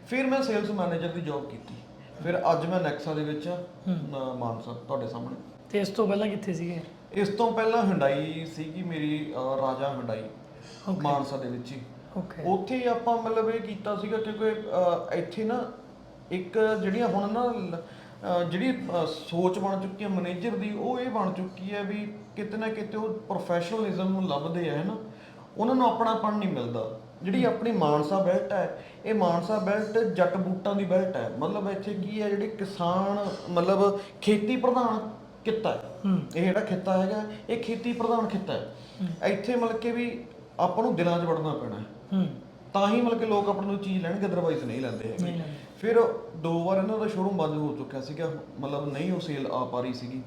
ਫਿਰ ਮੈਂ ਸੇਲਸ ਮੈਨੇਜਰ ਦੀ ਜੌਬ ਕੀਤੀ। ਫਿਰ ਅੱਜ ਮੈਂ ਨੈਕਸਾ ਦੇ ਵਿੱਚ ਮਾਨਸਾ ਤੁਹਾਡੇ ਸਾਹਮਣੇ। ਤੇ ਇਸ ਤੋਂ ਪਹਿਲਾਂ ਕਿੱਥੇ ਸੀਗੇ? ਇਸ ਤੋਂ ਪਹਿਲਾਂ ਹੰਡਾਈ ਸੀਗੀ ਮੇਰੀ ਰਾਜਾ ਹੰਡਾਈ ਮਾਨਸਾ ਦੇ ਵਿੱਚ ਹੀ। ਓਕੇ ਉੱਥੇ ਆਪਾਂ ਮਤਲਬ ਇਹ ਕੀਤਾ ਸੀਗਾ ਕਿਉਂਕਿ ਇੱਥੇ ਨਾ ਇੱਕ ਜਿਹੜੀਆਂ ਹੁਣ ਨਾ ਅਹ, ਜਿਹੜੀ ਅਹ, ਸੋਚ ਬਣ ਚੁੱਕੀ ਹੈ ਮੈਨੇਜਰ ਦੀ ਉਹ ਇਹ ਬਣ ਚੁੱਕੀ ਹੈ ਵੀ ਕਿਤੇ ਨਾ ਕਿਤੇ ਉਹ ਪ੍ਰੋਫੈਸ਼ਨਲਿਜ਼ਮ ਨੂੰ ਲੱਭਦੇ ਆ ਹਨਾ? ਉਹਨਾਂ ਨੂੰ ਆਪਣਾਪਣ ਨਹੀਂ ਮਿਲਦਾ। ਜਿਹੜੀ ਆਪਣੀ ਮਾਨਸਾ ਬੈਲਟ ਹੈ ਇਹ ਮਾਨਸਾ ਬੈਲਟ ਜੱਟ ਬੂਟਾਂ ਦੀ ਬੈਲਟ ਹੈ। ਮਤਲਬ ਇੱਥੇ ਕੀ ਹੈ ਜਿਹੜੇ ਕਿਸਾਨ ਮਤਲਬ ਖੇਤੀ ਪ੍ਰਧਾਨ ਕਿੱਤਾ ਹੈ। ਇਹ ਜਿਹੜਾ ਖਿੱਤਾ ਹੈਗਾ ਇਹ ਖੇਤੀ ਪ੍ਰਧਾਨ ਖਿੱਤਾ ਹੈ। ਇੱਥੇ ਮਤਲਬ ਕਿ ਵੀ ਆਪਾਂ ਨੂੰ ਦਿਲਾਂ 'ਚ ਵੜਨਾ ਪੈਣਾ ਹੈ। ਹੂੰ। ਤਾਂ ਹੀ ਮਤਲਬ ਕਿ ਲੋਕ ਆਪਣ ਨੂੰ ਚੀਜ਼ ਲੈਣਗੇ ਅਦਰਵਾਈਜ਼ ਨਹੀਂ ਲੈਂਦੇ ਹੈਗੇ। ਨਹੀਂ ਲੈਂਦੇ। ਫਿਰ ਦੋ ਵਾਰ ਇਹਨਾਂ ਦਾ ਸ਼ੋਰੂਮ ਬੰਦ ਹੋ ਚੁੱਕਿਆ ਸੀਗਾ ਮਤਲਬ ਨਹੀਂ ਉਹ ਸੇਲ ਆ ਪਾ ਰਹੀ ਸੀਗੀ।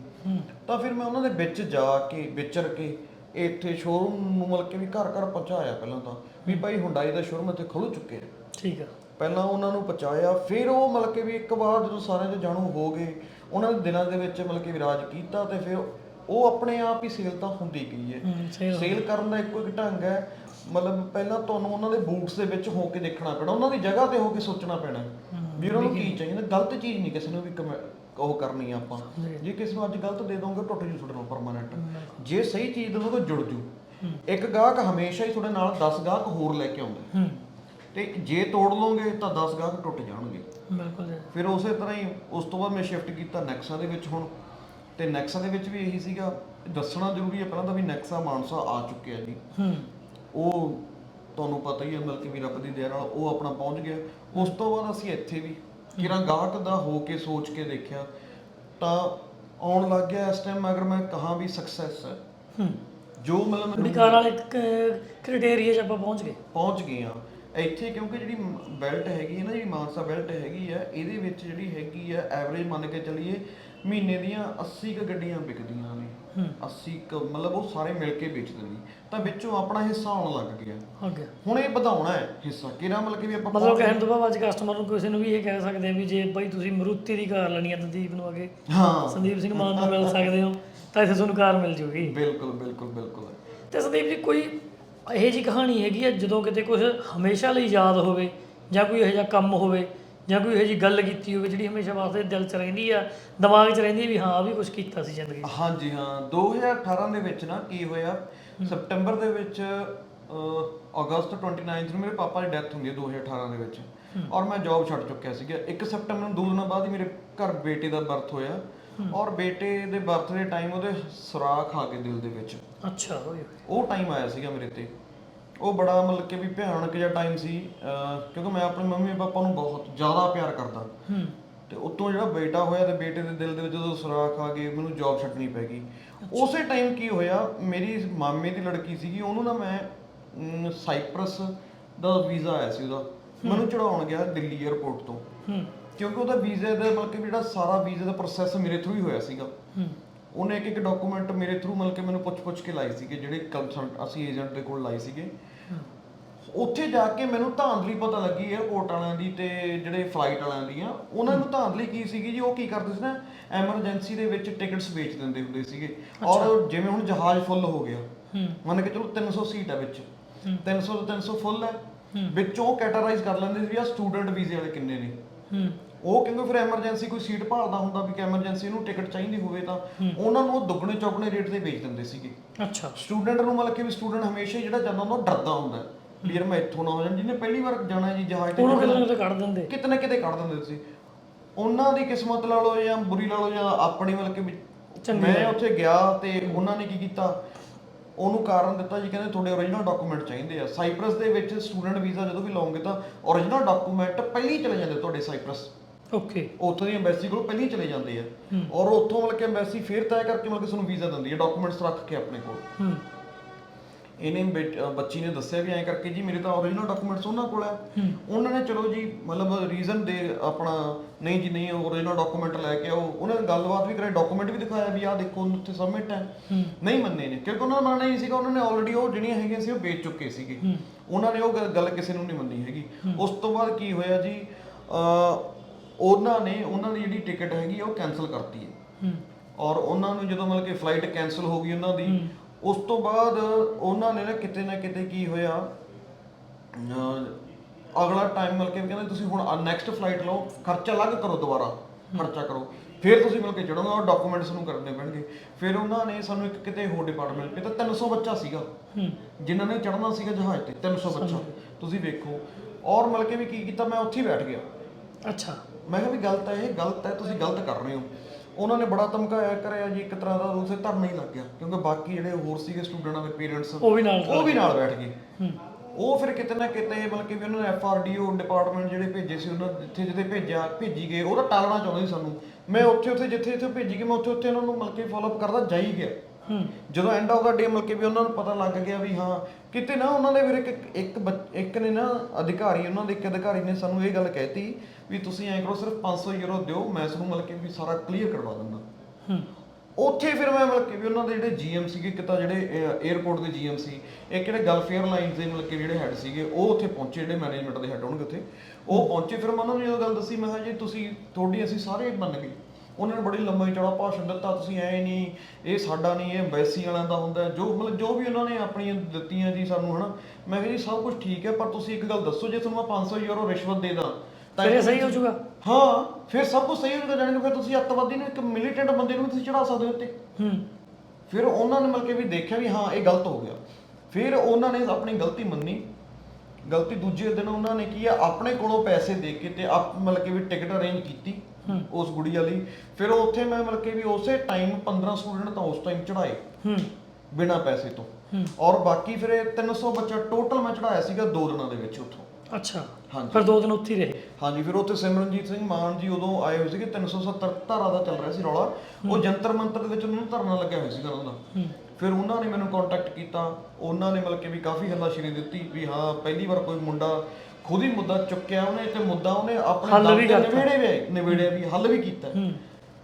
ਤਾਂ ਫਿਰ ਮੈਂ ਉਹਨਾਂ ਦੇ ਵਿੱਚ ਜਾ ਕੇ ਵਿਚਰ ਕੇ ਇੱਥੇ ਸ਼ੋਰੂਮ ਨੂੰ ਮਤਲਬ ਕਿ ਵੀ ਘਰ ਘਰ ਪਹੁੰਚਾਇਆ ਪਹਿਲਾਂ ਤਾਂ। ਵੀ ਭਾਈ ਹੁੰਡਾਈ ਦਾ ਸ਼ੋਰੂਮ ਇੱਥੇ ਖੁੱਲ ਚੁੱਕੇ ਆ ਠੀਕ ਆ। ਪਹਿਲਾਂ ਉਹਨਾਂ ਨੂੰ ਪਹੁੰਚਾਇਆ ਫਿਰ ਉਹ ਮਤਲਬ ਕਿ ਵੀ ਇੱਕ ਵਾਰ ਜਦੋਂ ਸਾਰਿਆਂ ਦੇ ਜਾਣੂ ਹੋ ਗਏ ਉਹਨਾਂ ਦੇ ਦਿਲਾਂ ਦੇ ਵਿੱਚ ਮਤਲਬ ਕਿ ਵਿਰਾਜ ਕੀਤਾ ਤੇ ਫਿਰ ਉਹ ਆਪਣੇ ਆਪ ਹੀ ਸੇਲ ਤਾਂ ਹੁੰਦੀ ਗਈ ਹੈ। ਹੂੰ ਸਹੀ ਸੇਲ ਕਰਨ ਦਾ ਇੱਕੋ ਇੱਕ ਢੰਗ ਹੈ ਮਤਲਬ ਪਹਿਲਾਂ ਤੁਹਾਨੂੰ ਉਹਨਾਂ ਦੇ ਬੂਟਸ ਦੇ ਵਿੱਚ ਹੋ ਕੇ ਦੇਖਣਾ ਪੈਣਾ ਉਹਨਾਂ ਦੀ ਜਗ੍ਹਾ ਤੇ ਹੋ ਕੇ ਸੋਚਣਾ ਪੈਣਾ। ਵੀ ਉਹਨਾਂ ਨੂੰ ਕੀ ਚਾਹੀਦਾ ਗਲਤ ਚੀਜ਼ ਨਹੀਂ ਕਿਸੇ ਨੂੰ ਵੀ ਕਮੈ- ਉਹ ਕਰਨੀ ਆ ਆਪਾਂ ਜੇ ਕਿਸੇ ਨੂੰ ਅੱਜ ਗਲਤ ਦੇ ਦੋਗੇ ਟੁੱਟ ਜੂ ਤੁਹਾਡੇ ਨਾਲ ਪਰਮਾਨੈਂਟ ਜੇ ਸਹੀ ਚੀਜ਼ ਦੋਗੇ ਜੁੜ ਜੂ। ਇੱਕ ਗਾਹਕ ਹਮੇਸ਼ਾ ਹੀ ਤੁਹਾਡੇ ਨਾਲ 10 ਗਾਹਕ ਹੋਰ ਲੈ ਕੇ ਆਉਂਦਾ। ਹੂੰ। ਤੇ ਜੇ ਤੋੜ ਲਓਗੇ ਤਾਂ 10 ਗਾਹਕ ਟੁੱਟ ਜਾਣਗੇ। ਬਿਲਕੁਲ ਜੀ। ਫਿਰ ਉਸੇ ਤਰ੍ਹਾਂ ਹੀ ਉਸ ਤੋਂ ਬਾਅਦ ਮੈਂ ਸ਼ਿਫਟ ਕੀਤਾ ਨੈਕਸਾ ਦੇ ਵਿੱਚ ਹੁਣ। ਤੇ ਨੈਕਸਾ ਦੇ ਵਿੱਚ ਵੀ ਇਹੀ ਸੀਗਾ ਦੱਸਣਾ ਜ਼ਰੂਰੀ ਹੈ ਪਹਿਲਾਂ ਤਾਂ ਵੀ ਨੈਕਸਾ ਮਾਨਸਾ ਆ ਚੁੱਕਿਆ ਜੀ। ਹੂੰ। ਉਹ ਤੁਹਾਨੂੰ ਪਤਾ ਹੀ ਹੈ ਮਤਲਬ ਕਿ ਵੀ ਰੱਬ ਦੀ ਦਇਆ ਨਾਲ ਉਹ ਆਪਣਾ ਪਹੁੰਚ ਗਿਆ। ਉਸ ਤੋਂ ਬਾਅਦ ਅਸੀਂ ਇੱਥੇ ਵੀ ਕਿਰਾਂ ਗਾਹਕ ਦਾ ਹੋ ਕੇ ਸੋਚ ਕੇ ਦੇਖਿਆ ਤਾਂ ਆਉਣ ਲੱਗ ਗਿਆ ਇਸ ਟਾਈਮ ਅਗਰ ਮੈਂ ਕਹਾਂ ਵੀ ਸਕਸੈਸ ਹੈ। ਹੂੰ ਜੋ ਮਤਲਬ ਮੈਨੂੰ ਵਿਕਾਰ ਵਾਲੇ ਕ੍ਰਾਈਟੇਰੀਆ 'ਚ ਆਪਾਂ ਪਹੁੰਚ ਗਏ। ਪਹੁੰਚ ਗਏ ਆ ਇੱਥੇ ਕਿਉਂਕਿ ਜਿਹੜੀ ਬੈਲਟ ਹੈਗੀ ਹੈ ਨਾ ਜਿਹੜੀ ਮਾਨਸਾ ਬੈਲਟ ਹੈਗੀ ਆ ਇਹਦੇ ਵਿੱਚ ਜਿਹੜੀ ਹੈਗੀ ਆ ਐਵਰੇਜ ਮੰਨ ਕੇ ਚੱਲੀਏ ਮਹੀਨੇ ਦੀਆਂ 80 ਕ ਗੱਡੀਆਂ ਵਿਕਦੀਆਂ ਨੇ। 80 ਕ ਮਤਲਬ ਉਹ ਸਾਰੇ ਮਿਲ ਕੇ ਵੇਚਦੇ ਨੇ ਤਾਂ ਵਿੱਚੋਂ ਆਪਣਾ ਹਿੱਸਾ ਆਉਣ ਲੱਗ ਗਿਆ। ਆ ਗਿਆ। ਹੁਣ ਇਹ ਵਧਾਉਣਾ ਹੈ ਹਿੱਸਾ। ਕਿਹੜਾ ਮਤਲਬ ਕਿ ਵੀ ਆਪਾਂ ਮਤਲਬ ਕਹਿਣ ਤੋਂ ਬਾਅਦ ਅੱਜ ਕਸਟਮਰ ਨੂੰ ਕਿਸੇ ਨੂੰ ਵੀ ਇਹ ਕਹਿ ਸਕਦੇ ਆ ਵੀ ਜੇ ਬਾਈ ਤੁਸੀਂ ਮਰੂਤੀ ਦੀ ਕਾਰ ਲੈਣੀ ਆ ਤਾਂ ਦੀਪ ਨੂੰ ਅੱਗੇ ਹਾਂ। ਸੰਦੀਪ ਸਿੰਘ ਮਾਨ ਨੂੰ ਮਿਲ ਸਕਦੇ ਹੋ ਤਾਂ ਇੱਥੇ ਤੁਹਾਨੂੰ ਕਾਰ ਮਿਲ ਜੂਗੀ। ਬਿਲਕੁਲ ਬਿਲਕੁਲ ਬਿਲਕੁਲ। ਤੇ ਸੰਦੀਪ ਜੀ ਕੋਈ ਇਹੋ ਜੀ ਕਹਾਣੀ ਹੈਗੀ ਆ ਜਦੋਂ ਕਿਤੇ ਕੁਝ ਹਮੇਸ਼ਾ ਲਈ ਯਾਦ ਹੋਵੇ ਜਾਂ ਕੋਈ ਇਹੋ ਜਿਹਾ ਕੰਮ ਹੋਵੇ ਜਾਂ ਕੋਈ ਇਹੋ ਜੀ ਗੱਲ ਕੀਤੀ ਹੋਵੇ ਜਿਹੜੀ ਹਮੇਸ਼ਾ ਵਾਸਤੇ ਦਿਲ 'ਚ ਰਹਿੰਦੀ ਆ ਦਿਮਾਗ 'ਚ ਰਹਿੰਦੀ ਆ ਵੀ ਹਾਂ ਆਹ ਵੀ ਕੁਝ ਕੀਤਾ ਸੀ ਜ਼ਿੰਦਗੀ 'ਚ। ਹਾਂਜੀ ਹਾਂ। 2018 ਦੇ ਵਿੱਚ ਨਾ ਕੀ ਹੋਇਆ? ਸਪਟੈਂਬਰ ਦੇ ਵਿੱਚ ਅਹ, ਅਗਸਤ 29 ਨੂੰ ਮੇਰੇ ਪਾਪਾ ਦੀ ਡੈਥ ਹੁੰਦੀ ਹੈ 2018 ਦੇ ਵਿੱਚ। ਔਰ ਮੈਂ ਜੌਬ ਛੱਡ ਚੁੱਕਿਆ ਸੀਗਾ। 1 ਸਪਟੈਂਬਰ ਨੂੰ ਦੋ ਦਿਨਾਂ ਬਾਅਦ ਹੀ ਮੇਰੇ ਘਰ ਬੇਟੇ ਦਾ ਬਰਥ ਹੋਇਆ। ਔਰ ਬੇਟੇ ਦੇ ਬਰਥ ਦੇ ਟਾਈਮ ਉਹਦੇ ਸੁਰਾਖ ਆ ਗਏ ਦਿਲ ਦੇ ਵਿੱਚ। ਅੱਛਾ ਹੋਏ। ਉਹ ਟਾਈਮ ਆਇਆ ਸੀਗਾ ਮੇਰੇ ਤੇ। ਉਹ ਬੜਾ ਮਤਲਬ ਕਿ ਵੀ ਭਿਆਨਕ ਜਿਹਾ ਟਾਈਮ ਸੀ ਅਹ, ਕਿਉਂਕਿ ਮੈਂ ਆਪਣੇ ਮੰਮੀ ਪਾਪਾ ਨੂੰ ਬਹੁਤ ਜ਼ਿਆਦਾ ਪਿਆਰ ਕਰਦਾ। ਹੂੰ। ਤੇ ਉਤੋਂ ਜਿਹੜਾ ਬੇਟਾ ਹੋਇਆ ਤੇ ਬੇਟੇ ਦੇ ਦਿਲ ਦੇ ਵਿੱਚ ਜਦੋਂ ਸੁਰਾਖ ਆ ਗਏ ਮੈਨੂੰ ਜੌਬ ਛੱਡਣੀ ਪੈ ਗਈ। ਉਸੇ ਟਾਈਮ ਕੀ ਹੋਇਆ ਮੇਰੀ ਮਾਮੇ ਦੀ ਲੜਕੀ ਸੀਗੀ ਉਹਨੂੰ ਨਾ ਮੈਂ ਅਮ, ਸਾਈਪ੍ਰਸ ਦਾ ਵੀਜ਼ਾ ਆਇਆ ਸੀ ਉਹਦਾ। ਮੈਨੂੰ ਚੜਾਉਣ ਗਿਆ ਦਿੱਲੀ 에ਅਰਪੋਰਟ ਤੋਂ। ਹੂੰ। ਕਿਉਂਕਿ ਉਹਦਾ ਵੀਜ਼ੇ ਦਾ ਮਤਲਬ ਕਿ ਜਿਹੜਾ ਸਾਰਾ ਵੀਜ਼ੇ ਦਾ ਪ੍ਰੋਸੈਸ ਮੇਰੇ ਥਰੂ ਹੀ ਹੋਇਆ ਸੀਗਾ। ਹੂੰ। ਉਹਨੇ ਇੱਕ ਇੱਕ ਡਾਕੂਮੈਂਟ ਮੇਰੇ ਥਰੂ ਮਤਲਬ ਕਿ ਮੈਨੂੰ ਪੁੱਛ-ਪੁੱਛ ਕੇ ਲਾਈ ਸੀਗੇ ਜਿਹੜੇ ਕੰਸਲਟ ਅਸੀਂ ਏਜੰਟ ਦੇ ਕੋਲ ਲਾਏ ਸੀਗੇ। ਉੱਥੇ ਜਾ ਕੇ ਮੈਨੂੰ ਧਾਂਦਲੀ ਪਤਾ ਲੱਗੀ 에어ਪੋਰਟ ਵਾਲਿਆਂ ਦੀ ਤੇ ਜਿਹੜੇ ਫਲਾਈਟ ਵਾਲਿਆਂ ਦੀਆਂ ਉਹਨਾਂ ਨੂੰ ਧਾਂਦਲੀ ਕੀ ਸੀਗੀ ਜੀ ਉਹ ਕੀ ਕਰਦੇ ਸੀ ਨਾ ਐਮਰਜੈਂਸੀ ਦੇ ਵਿੱਚ ਟਿਕਟਸ ਵੇਚ ਦਿੰਦੇ ਹੁੰਦੇ ਸੀਗੇ। ਔਰ ਜਿਵੇਂ ਹੁਣ ਜਹਾਜ਼ ਫੁੱਲ ਹੋ ਗਿਆ ਮੰਨ ਕੇ ਚਲੋ 300 ਸੀਟ ਹੈ। ਵਿੱਚ 300 ਤੋਂ 300 ਫੁੱਲ ਹੈ। ਵਿੱਚੋਂ ਕੈਟਾਗਰਾਈਜ਼ ਕਰ ਲੈਂਦੇ ਸੀ ਵੀ ਆ ਸਟੂਡੈਂਟ ਵੀਜ਼ੇ ਵਾਲੇ ਕਿੰਨੇ ਨੇ। ਉਹ ਕਿਉਂਕਿ ਫਿਰ ਐਮਰਜੈਂਸੀ ਕੋਈ ਸੀਟ ਭਾਲਦਾ ਹੁੰਦਾ ਵੀ ਕਿ ਐਮਰਜੈਂਸੀ ਨੂੰ ਟਿਕਟ ਚਾਹੀਦੀ ਹੋਵੇ ਤਾਂ ਉਹਨਾਂ ਨੂੰ ਉਹ ਦੁੱਗਣੇ ਚੌਗਣੇ ਰੇਟ ਤੇ ਵੇਚ ਦਿੰਦੇ ਸੀਗੇ। ਅੱਛਾ। ਸਟੂਡੈਂਟ ਨੂੰ ਮਤਲਬ ਕਿ ਵੀ ਸਟੂਡੈਂਟ ਹਮੇਸ਼ਾ ਜਿਹੜਾ ਜਾਂਦਾ ਹੁੰਦਾ ਉਹ ਡਰਦਾ ਹੁੰਦਾ। ਯਾਰ ਮੈਂ ਇੱਥੋਂ ਨਾ ਹੋ ਜਾਣ ਜਿਹਨੇ ਪਹਿਲੀ ਵਾਰ ਜਾਣਾ ਜੀ ਜਹਾਜ਼ ਤੇ ਉਹਨੂੰ ਕਿਤੇ ਨਾ ਕਿਤੇ ਕੱਢ ਦਿੰਦੇ। ਕਿਤੇ ਨਾ ਕਿਤੇ ਕੱਢ ਦਿੰਦੇ ਸੀ ਉਹਨਾਂ ਦੀ ਕਿਸਮਤ ਲਾ ਲਓ ਜਾਂ ਬੁਰੀ ਲਾ ਲਓ ਜਾਂ ਆਪਣੀ ਮਤਲਬ ਕਿ ਵੀ- ਮੈਂ ਉੱਥੇ ਗਿਆ ਤੇ ਉਹਨਾਂ ਨੇ ਕੀ ਕੀਤਾ? ਉਹਨੂੰ ਕਾਰਨ ਦਿੱਤਾ ਜੀ ਕਹਿੰਦੇ ਤੁਹਾਡੇ origignal ਡਾਕੂਮੈਂਟ ਚਾਹੀਦੇ ਆ। ਸਾਈਪ੍ਰਸ ਦੇ ਵਿੱਚ ਸਟੂਡੈਂਟ ਵੀਜ਼ਾ ਜਦੋਂ ਵੀ ਲਓਗੇ ਤਾਂ origignal ਡਾਕੂਮੈਂਟ ਪਹਿਲਾਂ ਹੀ ਚਲੇ ਜਾਂਦੇ ਤੁਹਾਡੇ ਸਾਈਪ੍ਰਸ ਓਕੇ ਉੱਥੋਂ ਦੀ ਐਮਬੈਸੀ ਕੋਲ ਪਹਿਲਾਂ ਹੀ ਚਲੇ ਜਾਂਦੇ ਆ। ਔਰ ਉੱਥੋਂ ਮਤਲਬ ਕਿ ਐਮਬੈਸੀ ਫੇਰ ਤੈਅ ਕਰਕੇ ਮਤਲਬ ਕਿ ਤੁਹਾਨੂੰ ਵੀਜ਼ਾ ਦਿੰਦੀ ਹੈ ਡਾਕੂਮੈਂਟਸ ਰੱਖ ਕੇ ਆਪਣੇ ਕੋਲ। ਹੂੰ। ਇਹਨੇ ਬੇਟ- ਬੱਚੀ ਨੇ ਦੱਸਿਆ ਵੀ ਐਂ ਕਰਕੇ ਜੀ ਮੇਰੇ ਤਾਂ origignal ਡਾਕੂਮੈਂਟਸ ਉਹਨਾਂ ਕੋਲ ਹੈ। ਉਹਨਾਂ ਨੇ ਚਲੋ ਜੀ ਮਤਲਬ ਰੀਜ਼ਨ ਦੇ ਆਪਣਾ ਨਹੀਂ ਜੀ ਨਹੀਂ origignal ਡਾਕੂਮੈਂਟ ਲੈ ਕੇ ਆਓ। ਉਹਨਾਂ ਨੇ ਗੱਲਬਾਤ ਵੀ ਕਰਾਈ ਡਾਕੂਮੈਂਟ ਵੀ ਦਿਖਾਇਆ ਵੀ ਆਹ ਦੇਖੋ ਉੱਥੇ ਸਬਮਿਟ ਹੈ। ਨਹੀਂ ਮੰਨੇ ਨੇ। ਕਿਉਂਕਿ ਉਹਨਾਂ ਦਾ ਮੰਨਣਾ ਨਹੀਂ ਸੀਗਾ ਉਹਨਾਂ ਨੇ ਆਲਰੇਡੀ ਉਹ ਜਿਹੜੀਆਂ ਹੈਗੀਆਂ ਸੀ ਉਹ ਵੇਚ ਚੁੱਕੇ ਸੀਗੇ। ਉਹਨਾਂ ਨੇ ਉਹ ਗੱਲ- ਗੱਲ ਕਿਸੇ ਨੂੰ ਨਹੀਂ ਮੰਨੀ ਹੈਗੀ। ਉਸ ਤੋਂ ਬਾਅਦ ਕੀ ਹੋਇਆ ਜੀ ਉਹਨਾਂ ਨੇ ਉਹਨਾਂ ਦੀ ਜਿਹੜੀ ਟਿਕਟ ਹੈਗੀ ਆ, ਉਹ ਕੈਨਸਲ ਕਰਤੀ ਹੂੰ। ਔਰ ਉਹਨਾਂ ਨੂੰ ਜਦੋਂ ਮਤਲਬ ਕਿ ਫਲਾਈਟ ਕੈਨਸਲ ਹੋ ਗਈ ਉਹਨਾਂ ਦੀ ਉਸ ਤੋਂ ਬਾਅਦ ਉਹਨਾਂ ਨੇ ਨਾ ਕਿਤੇ ਨਾ ਕਿਤੇ ਕੀ ਹੋਇਆ ਅਗਲਾ ਟਾਈਮ ਮਿਲ ਕੇ ਵੀ ਕਹਿੰਦੇ ਤੁਸੀਂ ਹੁਣ ਨੈਕਸਟ ਫਲਾਈਟ ਲਓ ਖਰਚਾ ਅਲੱਗ ਕਰੋ ਦੁਬਾਰਾ ਖਰਚਾ ਕਰੋ। ਫਿਰ ਤੁਸੀਂ ਮਿਲ ਕੇ ਚੜੋਗੇ ਔਰ ਡਾਕੂਮੈਂਟਸ ਨੂੰ ਕਰਨੇ ਪੈਣਗੇ। ਫਿਰ ਉਹਨਾਂ ਨੇ ਸਾਨੂੰ ਇੱਕ ਕਿਤੇ ਹੋਰ ਡਿਪਾਰਟਮੈਂਟ ਪੇ ਤਾਂ 300 ਬੱਚਾ ਸੀਗਾ ਜਿਨ੍ਹਾਂ ਨੇ ਚੜਨਾ ਸੀਗਾ ਜਹਾਜ਼ ਤੇ 300 ਬੱਚਾ। ਤੁਸੀਂ ਵੇਖੋ ਔਰ ਮਿਲ ਕੇ ਵੀ ਕੀ ਕੀਤਾ ਮੈਂ ਉੱਥੇ ਹੀ ਬੈਠ ਗਿਆ। ਅੱਛਾ। ਮੈਂ ਕਿਹਾ ਵੀ ਗਲਤ ਹੈ ਇਹ ਗਲਤ ਹੈ ਤੁਸੀਂ ਗਲਤ ਕਰ ਰਹੇ ਹੋ। ਉਹਨਾਂ ਨੇ ਬੜਾ ਧਮਕਾਇਆ ਕਰਿਆ ਜੀ ਇੱਕ ਤਰ੍ਹਾਂ ਦਾ ਉਸੇ ਧਰਨਾ ਹੀ ਲੱਗ ਗਿਆ ਕਿਉਂਕਿ ਬਾਕੀ ਜਿਹੜੇ ਹੋਰ ਸੀਗੇ ਸਟੂਡੈਂਟਾਂ ਦੇ ਪੇਰੈਂਟਸ ਉਹ ਵੀ ਨਾਲ ਉਹ ਵੀ ਨਾਲ ਬੈਠ ਗਏ। ਉਹ ਫਿਰ ਕਿਤੇ ਨਾ ਕਿਤੇ ਬਲਕਿ ਵੀ ਉਹਨਾਂ ਨੇ ਐਫਆਰਡੀਓ ਡਿਪਾਰਟਮੈਂਟ ਜਿਹੜੇ ਭੇਜੇ ਸੀ ਉਹਨਾਂ ਜਿੱਥੇ ਜਿੱਥੇ ਭੇਜਿਆ ਭੇਜੀ ਗਏ ਉਹ ਤਾਂ ਟਾਲਣਾ ਚਾਹੁੰਦੇ ਸੀ ਸਾਨੂੰ। ਮੈਂ ਉੱਥੇ ਉੱਥੇ ਜਿੱਥੇ ਜਿੱਥੇ ਭੇਜੀ ਗਏ ਮੈਂ ਉੱਥੇ ਉੱਥੇ ਉਹਨਾਂ ਨੂੰ ਮਿਲ ਕੇ ਫਾਲੋਅਪ ਕਰਦਾ ਜਾਈ ਗਿਆ। ਜਦੋਂ ਐਂਡ ਆਫ ਦਾ ਡੇ ਮਤਲਬ ਕਿ ਵੀ ਉਹਨਾਂ ਨੂੰ ਪਤਾ ਲੱਗ ਗਿਆ ਵੀ ਹਾਂ ਕਿਤੇ ਨਾ ਉਹਨਾਂ ਦੇ ਵੀਰੇ ਇੱਕ- ਇੱਕ ਬੱਚ- ਇੱਕ ਨੇ ਨਾ ਅਧਿਕਾਰੀ ਉਹਨਾਂ ਦੇ ਇੱਕ ਅਧਿਕਾਰੀ ਨੇ ਸਾਨੂੰ ਇਹ ਗੱਲ ਕਹਿਤੀ ਵੀ ਤੁਸੀਂ ਐਂ ਕਰੋ ਸਿਰਫ 500 ਯੂਰੋ ਦਿਓ ਮੈਂ ਇਸ ਨੂੰ ਮਤਲਬ ਕਿ ਵੀ ਸਾਰਾ ਕਲੀਅਰ ਕਰਵਾ ਦਿੰਦਾ। ਉੱਥੇ ਫਿਰ ਮੈਂ ਮਤਲਬ ਕਿ ਵੀ ਉਹਨਾਂ ਦੇ ਜਿਹੜੇ ਜੀਐਮ ਸੀਗੇ ਇੱਕ ਜਿਹੜੇ 에ਅਰਪੋਰਟ ਦੇ ਜੀਐਮ ਸੀ ਇਹ ਕਿਹੜੇ ਗਲਫ 에ਅਰਲਾਈਨਸ ਦੇ ਮਤਲਬ ਕਿ ਜਿਹੜੇ ਹੈੱਡ ਸੀਗੇ ਉਹ ਉੱਥੇ ਪਹੁੰਚੇ ਜਿਹੜੇ ਮੈਨੇਜਮੈਂਟ ਦੇ ਹੈੱਡ ਹੋਣਗੇ ਉੱਥੇ। ਉਹ ਪਹੁੰਚੇ ਫਿਰ ਮੈਂ ਉਹਨਾਂ ਨੂੰ ਜਦੋਂ ਗੱਲ ਦੱਸੀ ਮੈਂ ਕਿਹਾ ਜੀ ਤੁਸੀਂ ਤੁਹਾਡੀ ਅਸੀਂ ਸਾਰੇ ਮੰਨ ਗਏ। ਉਹਨਾਂ ਨੇ ਬੜੀ ਲੰਮਾ ਚੌੜਾ ਭਾਸ਼ਣ ਦਿੱਤਾ ਤੁਸੀਂ ਐ ਨਹੀਂ ਇਹ ਸਾਡਾ ਨਹੀਂ ਇਹ ਐਮਬੈਸੀ ਵਾਲਿਆਂ ਦਾ ਹੁੰਦਾ। ਜੋ ਮਤਲਬ ਜੋ ਵੀ ਉਹਨਾਂ ਨੇ ਆਪਣੀਆਂ ਦਿੱਤੀਆਂ ਜੀ ਸਾਨੂੰ ਹਨਾ। ਮੈਂ ਕਿਹਾ ਜੀ ਸਭ ਕੁਝ ਠੀਕ ਹੈ ਪਰ ਤੁਸੀਂ ਇੱਕ ਗੱਲ ਦੱਸੋ ਜੇ ਤੁਹਾਨੂੰ ਮੈਂ 500 ਯੂਰੋ ਰਿਸ਼ਵਤ ਦੇ ਦਾਂ ਤਾਂ ਫਿਰ ਇਹ ਸਹੀ ਹੋ ਜਾਊਗਾ? ਹਾਂ ਫਿਰ ਸਭ ਕੁਝ ਸਹੀ ਹੋ ਜਾਏਗਾ ਜਾਣੀ ਕਿ ਫਿਰ ਤੁਸੀਂ ਅੱਤਵਾਦੀ ਨੂੰ ਇੱਕ ਮਿਲੀਟੈਂਟ ਬੰਦੇ ਨੂੰ ਵੀ ਤੁਸੀਂ ਚੜਾ ਸਕਦੇ ਹੋ ਉੱਤੇ। ਹੂੰ। ਫਿਰ ਉਹਨਾਂ ਨੇ ਮਿਲ ਕੇ ਵੀ ਦੇਖਿਆ ਵੀ ਹਾਂ ਇਹ ਗਲਤ ਹੋ ਗਿਆ। ਫਿਰ ਉਹਨਾਂ ਨੇ ਆਪਣੀ ਗਲਤੀ ਮੰਨੀ। ਗਲਤੀ ਦੂਜੇ ਦਿਨ ਉਹਨਾਂ ਨੇ ਕੀ ਆ ਆਪਣੇ ਕੋਲੋਂ ਪੈਸੇ ਦੇ ਕੇ ਤੇ ਆਪ ਮਤਲਬ ਕਿ ਵੀ ਟਿਕਟ ਅਰੇਂਜ ਕੀਤੀ। ਉਸ ਗੁੜੀਆ ਲਈ। ਫਿਰ ਉੱਥੇ ਮੈਂ ਮਤਲਬ ਕਿ ਵੀ ਉਸੇ ਟਾਈਮ 15 ਸਟੂਡੈਂਟ ਤਾਂ ਉਸ ਟਾਈਮ ਚੜਾਏ ਹੂੰ। ਬਿਨਾਂ ਪੈਸੇ ਤੋਂ। ਔਰ ਬਾਕੀ ਫਿਰ ਇਹ 300 ਬੱਚਾ ਟੋਟਲ ਮੈਂ ਚੜਾਇਆ ਸੀਗਾ ਦੋ ਦਿਨਾਂ ਦੇ ਵਿੱਚ ਉੱਥੋਂ। ਅੱਛਾ। ਹਾਂਜੀ। ਫਿਰ ਦੋ ਦਿਨ ਉੱਥੇ ਹੀ ਰਹੇ। ਹਾਂਜੀ ਫਿਰ ਉੱਥੇ ਸਿਮਰਨਜੀਤ ਸਿੰਘ ਮਾਨ ਜੀ ਉਦੋਂ ਆਏ ਹੋਏ ਸੀਗੇ 370 ਧਾਰਾ ਦਾ ਚੱਲ ਰਿਹਾ ਸੀ ਰੌਲਾ। ਉਹ ਜੰਤਰ ਮੰਤਰ ਦੇ ਵਿੱਚ ਉਹਨਾਂ ਨੂੰ ਧਰਨਾ ਲੱਗਿਆ ਹੋਇਆ ਸੀਗਾ ਉਹਨਾਂ ਦਾ। ਫਿਰ ਉਹਨਾਂ ਨੇ ਮੈਨੂੰ ਕੰਟੈਕਟ ਕੀਤਾ। ਉਹਨਾਂ ਨੇ ਮਤਲਬ ਕਿ ਵੀ ਕਾਫੀ ਹੱਲਾਸ਼ੇਰੀ ਦਿੱਤੀ ਵੀ ਹਾਂ ਪਹਿਲੀ ਵਾਰ ਕੋਈ ਮੁੰਡਾ ਖੁਦ ਹੀ ਮੁੱਦਾ ਚੁੱਕਿਆ ਉਹਨੇ ਤੇ ਮੁੱਦਾ ਉਹਨੇ ਆਪਣੇ ਹੱਲ ਦਮ ਵੀ ਤੇ ਕਰਤਾ। ਨਿਬੇੜੇ ਵੀ ਨਿਬੇੜਿਆ ਵੀ ਹੱਲ ਵੀ ਕੀਤਾ। ਹੂੰ।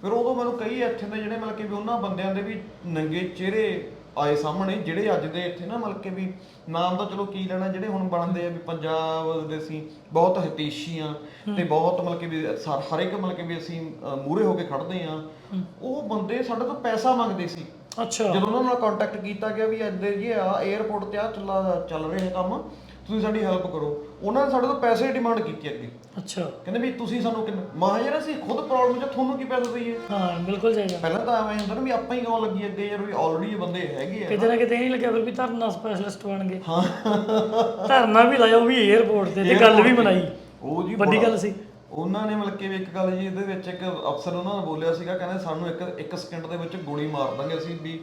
ਫਿਰ ਉਦੋਂ ਮੈਨੂੰ ਕਈ ਇੱਥੇ ਦੇ ਜਿਹੜੇ ਮਤਲਬ ਕਿ ਵੀ ਉਹਨਾਂ ਬੰਦਿਆਂ ਦੇ ਵੀ ਨੰਗੇ ਚਿਹਰੇ ਆਏ ਸਾਹਮਣੇ ਜਿਹੜੇ ਅੱਜ ਦੇ ਇੱਥੇ ਨਾ ਮਤਲਬ ਕਿ ਵੀ ਨਾਮ ਤਾਂ ਚਲੋ ਕੀ ਲੈਣਾ ਜਿਹੜੇ ਹੁਣ ਬਣਦੇ ਆ ਵੀ ਪੰਜਾਬ ਦੇ ਸੀ ਬਹੁਤ ਹਿਤੈਸ਼ੀ ਆ ਤੇ ਬਹੁਤ ਮਤਲਬ ਕਿ ਵੀ ਸਾ- ਹਰ ਇੱਕ ਮਤਲਬ ਕਿ ਵੀ ਅਸੀਂ ਮੂਰੇ ਹੋ ਕੇ ਖੜਦੇ ਆ। ਉਹ ਬੰਦੇ ਸਾਡੇ ਤੋਂ ਪੈਸਾ ਮੰਗਦੇ ਸੀ। ਅੱਛਾ। ਜਦੋਂ ਉਹਨਾਂ ਨਾਲ ਕੰਟੈਕਟ ਕੀਤਾ ਗਿਆ ਵੀ ਅੱਜ ਦੇ ਜੀ ਆ 에어ਪੋਰਟ ਤੇ ਆ ਚੱਲਾ ਚੱਲ ਰਿਹਾ ਕੰਮ ਤੁਸੀਂ ਸਾਡੀ ਹੈਲਪ ਕਰੋ। ਉਹਨਾਂ ਨੇ ਸਾਡੇ ਤੋਂ ਪੈਸੇ ਡਿਮਾਂਡ ਕੀਤੀ ਅੱਗੇ। ਅੱਛਾ। ਕਹਿੰਦੇ ਵੀ ਤੁਸੀਂ ਸਾਨੂੰ ਕਿੰਨੇ ਮਹਾ ਯਾਰ ਅਸੀਂ ਖੁਦ ਪ੍ਰੋਬਲਮ ਚ ਤੁਹਾਨੂੰ ਕੀ ਪੈਸੇ ਦਈਏ? ਹਾਂ ਬਿਲਕੁਲ ਜਾਏਗਾ ਪਹਿਲਾਂ ਤਾਂ ਐਵੇਂ ਹੁੰਦਾ ਨਾ ਵੀ ਆਪਾਂ ਹੀ ਕਿਉਂ ਲੱਗੀ ਅੱਗੇ ਯਾਰ ਵੀ ਆਲਰੇਡੀ ਇਹ ਬੰਦੇ ਹੈਗੇ ਆ। ਕਿਤੇ ਨਾ ਕਿਤੇ ਇਹ ਨਹੀਂ ਲੱਗਿਆ ਫਿਰ ਵੀ ਧਰਨਾ ਸਪੈਸ਼ਲਿਸਟ ਬਣ ਗਏ। ਹਾਂ। ਧਰਨਾ ਵੀ ਲਾਇਆ ਉਹ ਵੀ 에어ਪੋਰਟ ਤੇ ਤੇ ਗੱਲ ਵੀ ਮਨਾਈ। ਉਹ ਜੀ ਵੱਡੀ ਗੱਲ ਸੀ। ਉਹਨਾਂ ਨੇ ਮਤਲਬ ਕਿ ਵੀ ਇੱਕ ਗੱਲ ਜੀ ਇਹਦੇ ਵਿੱਚ ਇੱਕ ਅਫਸਰ ਉਹਨਾਂ ਨੇ ਬੋਲਿਆ ਸੀਗਾ ਕਹਿੰਦੇ ਸਾਨੂੰ ਇੱਕ ਇੱਕ ਸਕਿੰਟ ਦੇ ਵਿੱਚ ਗੋਲੀ ਮਾਰ ਦਾਂਗੇ ਅਸੀਂ ਵੀ।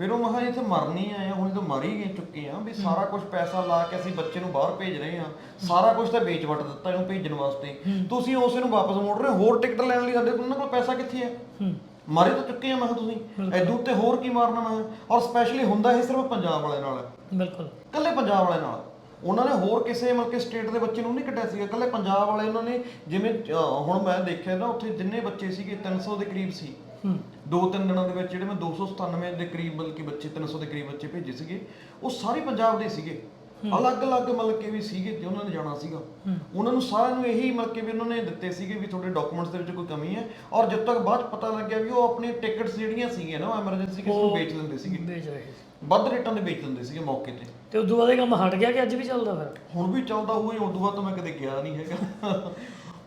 ਫਿਰ ਉਹ ਮਹਾ ਇੱਥੇ ਮਰਨੀ ਆਏ ਆ ਹੁਣ ਤਾਂ ਮਰ ਹੀ ਗਏ ਚੁੱਕੇ ਆ। ਵੀ ਸਾਰਾ ਕੁਝ ਪੈਸਾ ਲਾ ਕੇ ਅਸੀਂ ਬੱਚੇ ਨੂੰ ਬਾਹਰ ਭੇਜ ਰਹੇ ਆ। ਸਾਰਾ ਕੁਝ ਤਾਂ ਵੇਚ ਵਟ ਦਿੱਤਾ ਇਹਨੂੰ ਭੇਜਣ ਵਾਸਤੇ। ਤੁਸੀਂ ਉਸੇ ਨੂੰ ਵਾਪਸ ਮੋੜ ਰਹੇ ਹੋ। ਹੋਰ ਟਿਕਟ ਲੈਣ ਲਈ ਸਾਡੇ ਕੋਲ ਉਹਨਾਂ ਕੋਲ ਪੈਸਾ ਕਿੱਥੇ ਹੂੰ। ਮਾਰੇ ਤਾਂ ਚੁੱਕੇ ਆ ਮੈਂ ਕਿਹਾ ਤੁਸੀਂ। ਐਦੂ ਉੱਤੇ ਹੋਰ ਕੀ ਮਾਰਨਾ ਮੈਂ। ਔਰ ਸਪੈਸ਼ਲੀ ਹੁੰਦਾ ਇਹ ਸਿਰਫ ਪੰਜਾਬ ਵਾਲਿਆਂ ਨਾਲ। ਹੈ ਬਿਲਕੁਲ। ਕੱਲੇ ਪੰਜਾਬ ਵਾਲਿਆਂ ਨਾਲ। ਉਹਨਾਂ ਨੇ ਹੋਰ ਕਿਸੇ ਮਤਲਬ ਕਿ ਸਟੇਟ ਦੇ ਬੱਚੇ ਨੂੰ ਨਹੀਂ ਕੱਢਿਆ ਸੀਗਾ। ਕੱਲੇ ਪੰਜਾਬ ਵਾਲੇ ਉਹਨਾਂ ਨੇ ਜਿਵੇਂ ਅਹ, ਹੁਣ ਮੈਂ ਦੇਖਿਆ ਨਾ ਉੱਥੇ ਜਿੰਨੇ ਬੱਚੇ ਸੀਗੇ 300 ਦੇ ਕਰੀਬ ਸੀ। ਦੋ ਤਿੰਨ ਦਿਨਾਂ ਦੇ ਵਿੱਚ ਜਿਹੜੇ ਮੈਂ 297 ਦੇ ਕਰੀਬ ਬਲਕਿ ਬੱਚੇ 300 ਦੇ ਕਰੀਬ ਬੱਚੇ ਭੇਜੇ ਸੀਗੇ ਉਹ ਸਾਰੇ ਪੰਜਾਬ ਦੇ ਸੀਗੇ। ਅਲੱਗ-ਅਲੱਗ ਮਤਲਬ ਕਿ ਵੀ ਸੀਗੇ ਤੇ ਉਹਨਾਂ ਨੇ ਜਾਣਾ ਸੀਗਾ। ਉਹਨਾਂ ਨੂੰ ਸਾਰਿਆਂ ਨੂੰ ਇਹੀ ਮਤਲਬ ਕਿ ਵੀ ਉਹਨਾਂ ਨੇ ਦਿੱਤੇ ਸੀਗੇ ਵੀ ਤੁਹਾਡੇ ਡਾਕੂਮੈਂਟਸ ਦੇ ਵਿੱਚ ਕੋਈ ਕਮੀ ਹੈ ਔਰ ਜਦ ਤੱਕ ਬਾਅਦ ਪਤਾ ਲੱਗਿਆ ਵੀ ਉਹ ਆਪਣੀ ਟਿਕਟਸ ਜਿਹੜੀਆਂ ਸੀਗੀਆਂ ਨਾ ਐਮਰਜੈਂਸੀ ਕਿਸੇ ਨੂੰ ਵੇਚ ਦਿੰਦੇ ਸੀਗੇ। ਵੇਚ ਰਹੇ ਸੀ। ਵੱਧ ਰੇਟਾਂ ਦੇ ਵੇਚ ਦਿੰਦੇ ਸੀਗੇ ਮੌਕੇ ਤੇ। ਤੇ ਉਦੋਂ ਬਾਅਦ ਇਹ ਕੰਮ ਹਟ ਗਿਆ ਕਿ ਅੱਜ ਵੀ ਚੱਲਦਾ ਫਿਰ? ਹੁਣ ਵੀ ਚੱਲਦਾ ਹੋਊਗਾ ਉਦੋਂ ਬਾਅਦ ਤਾਂ ਮੈਂ ਕਦੇ ਗਿਆ ਨਹੀਂ ਹੈਗਾ।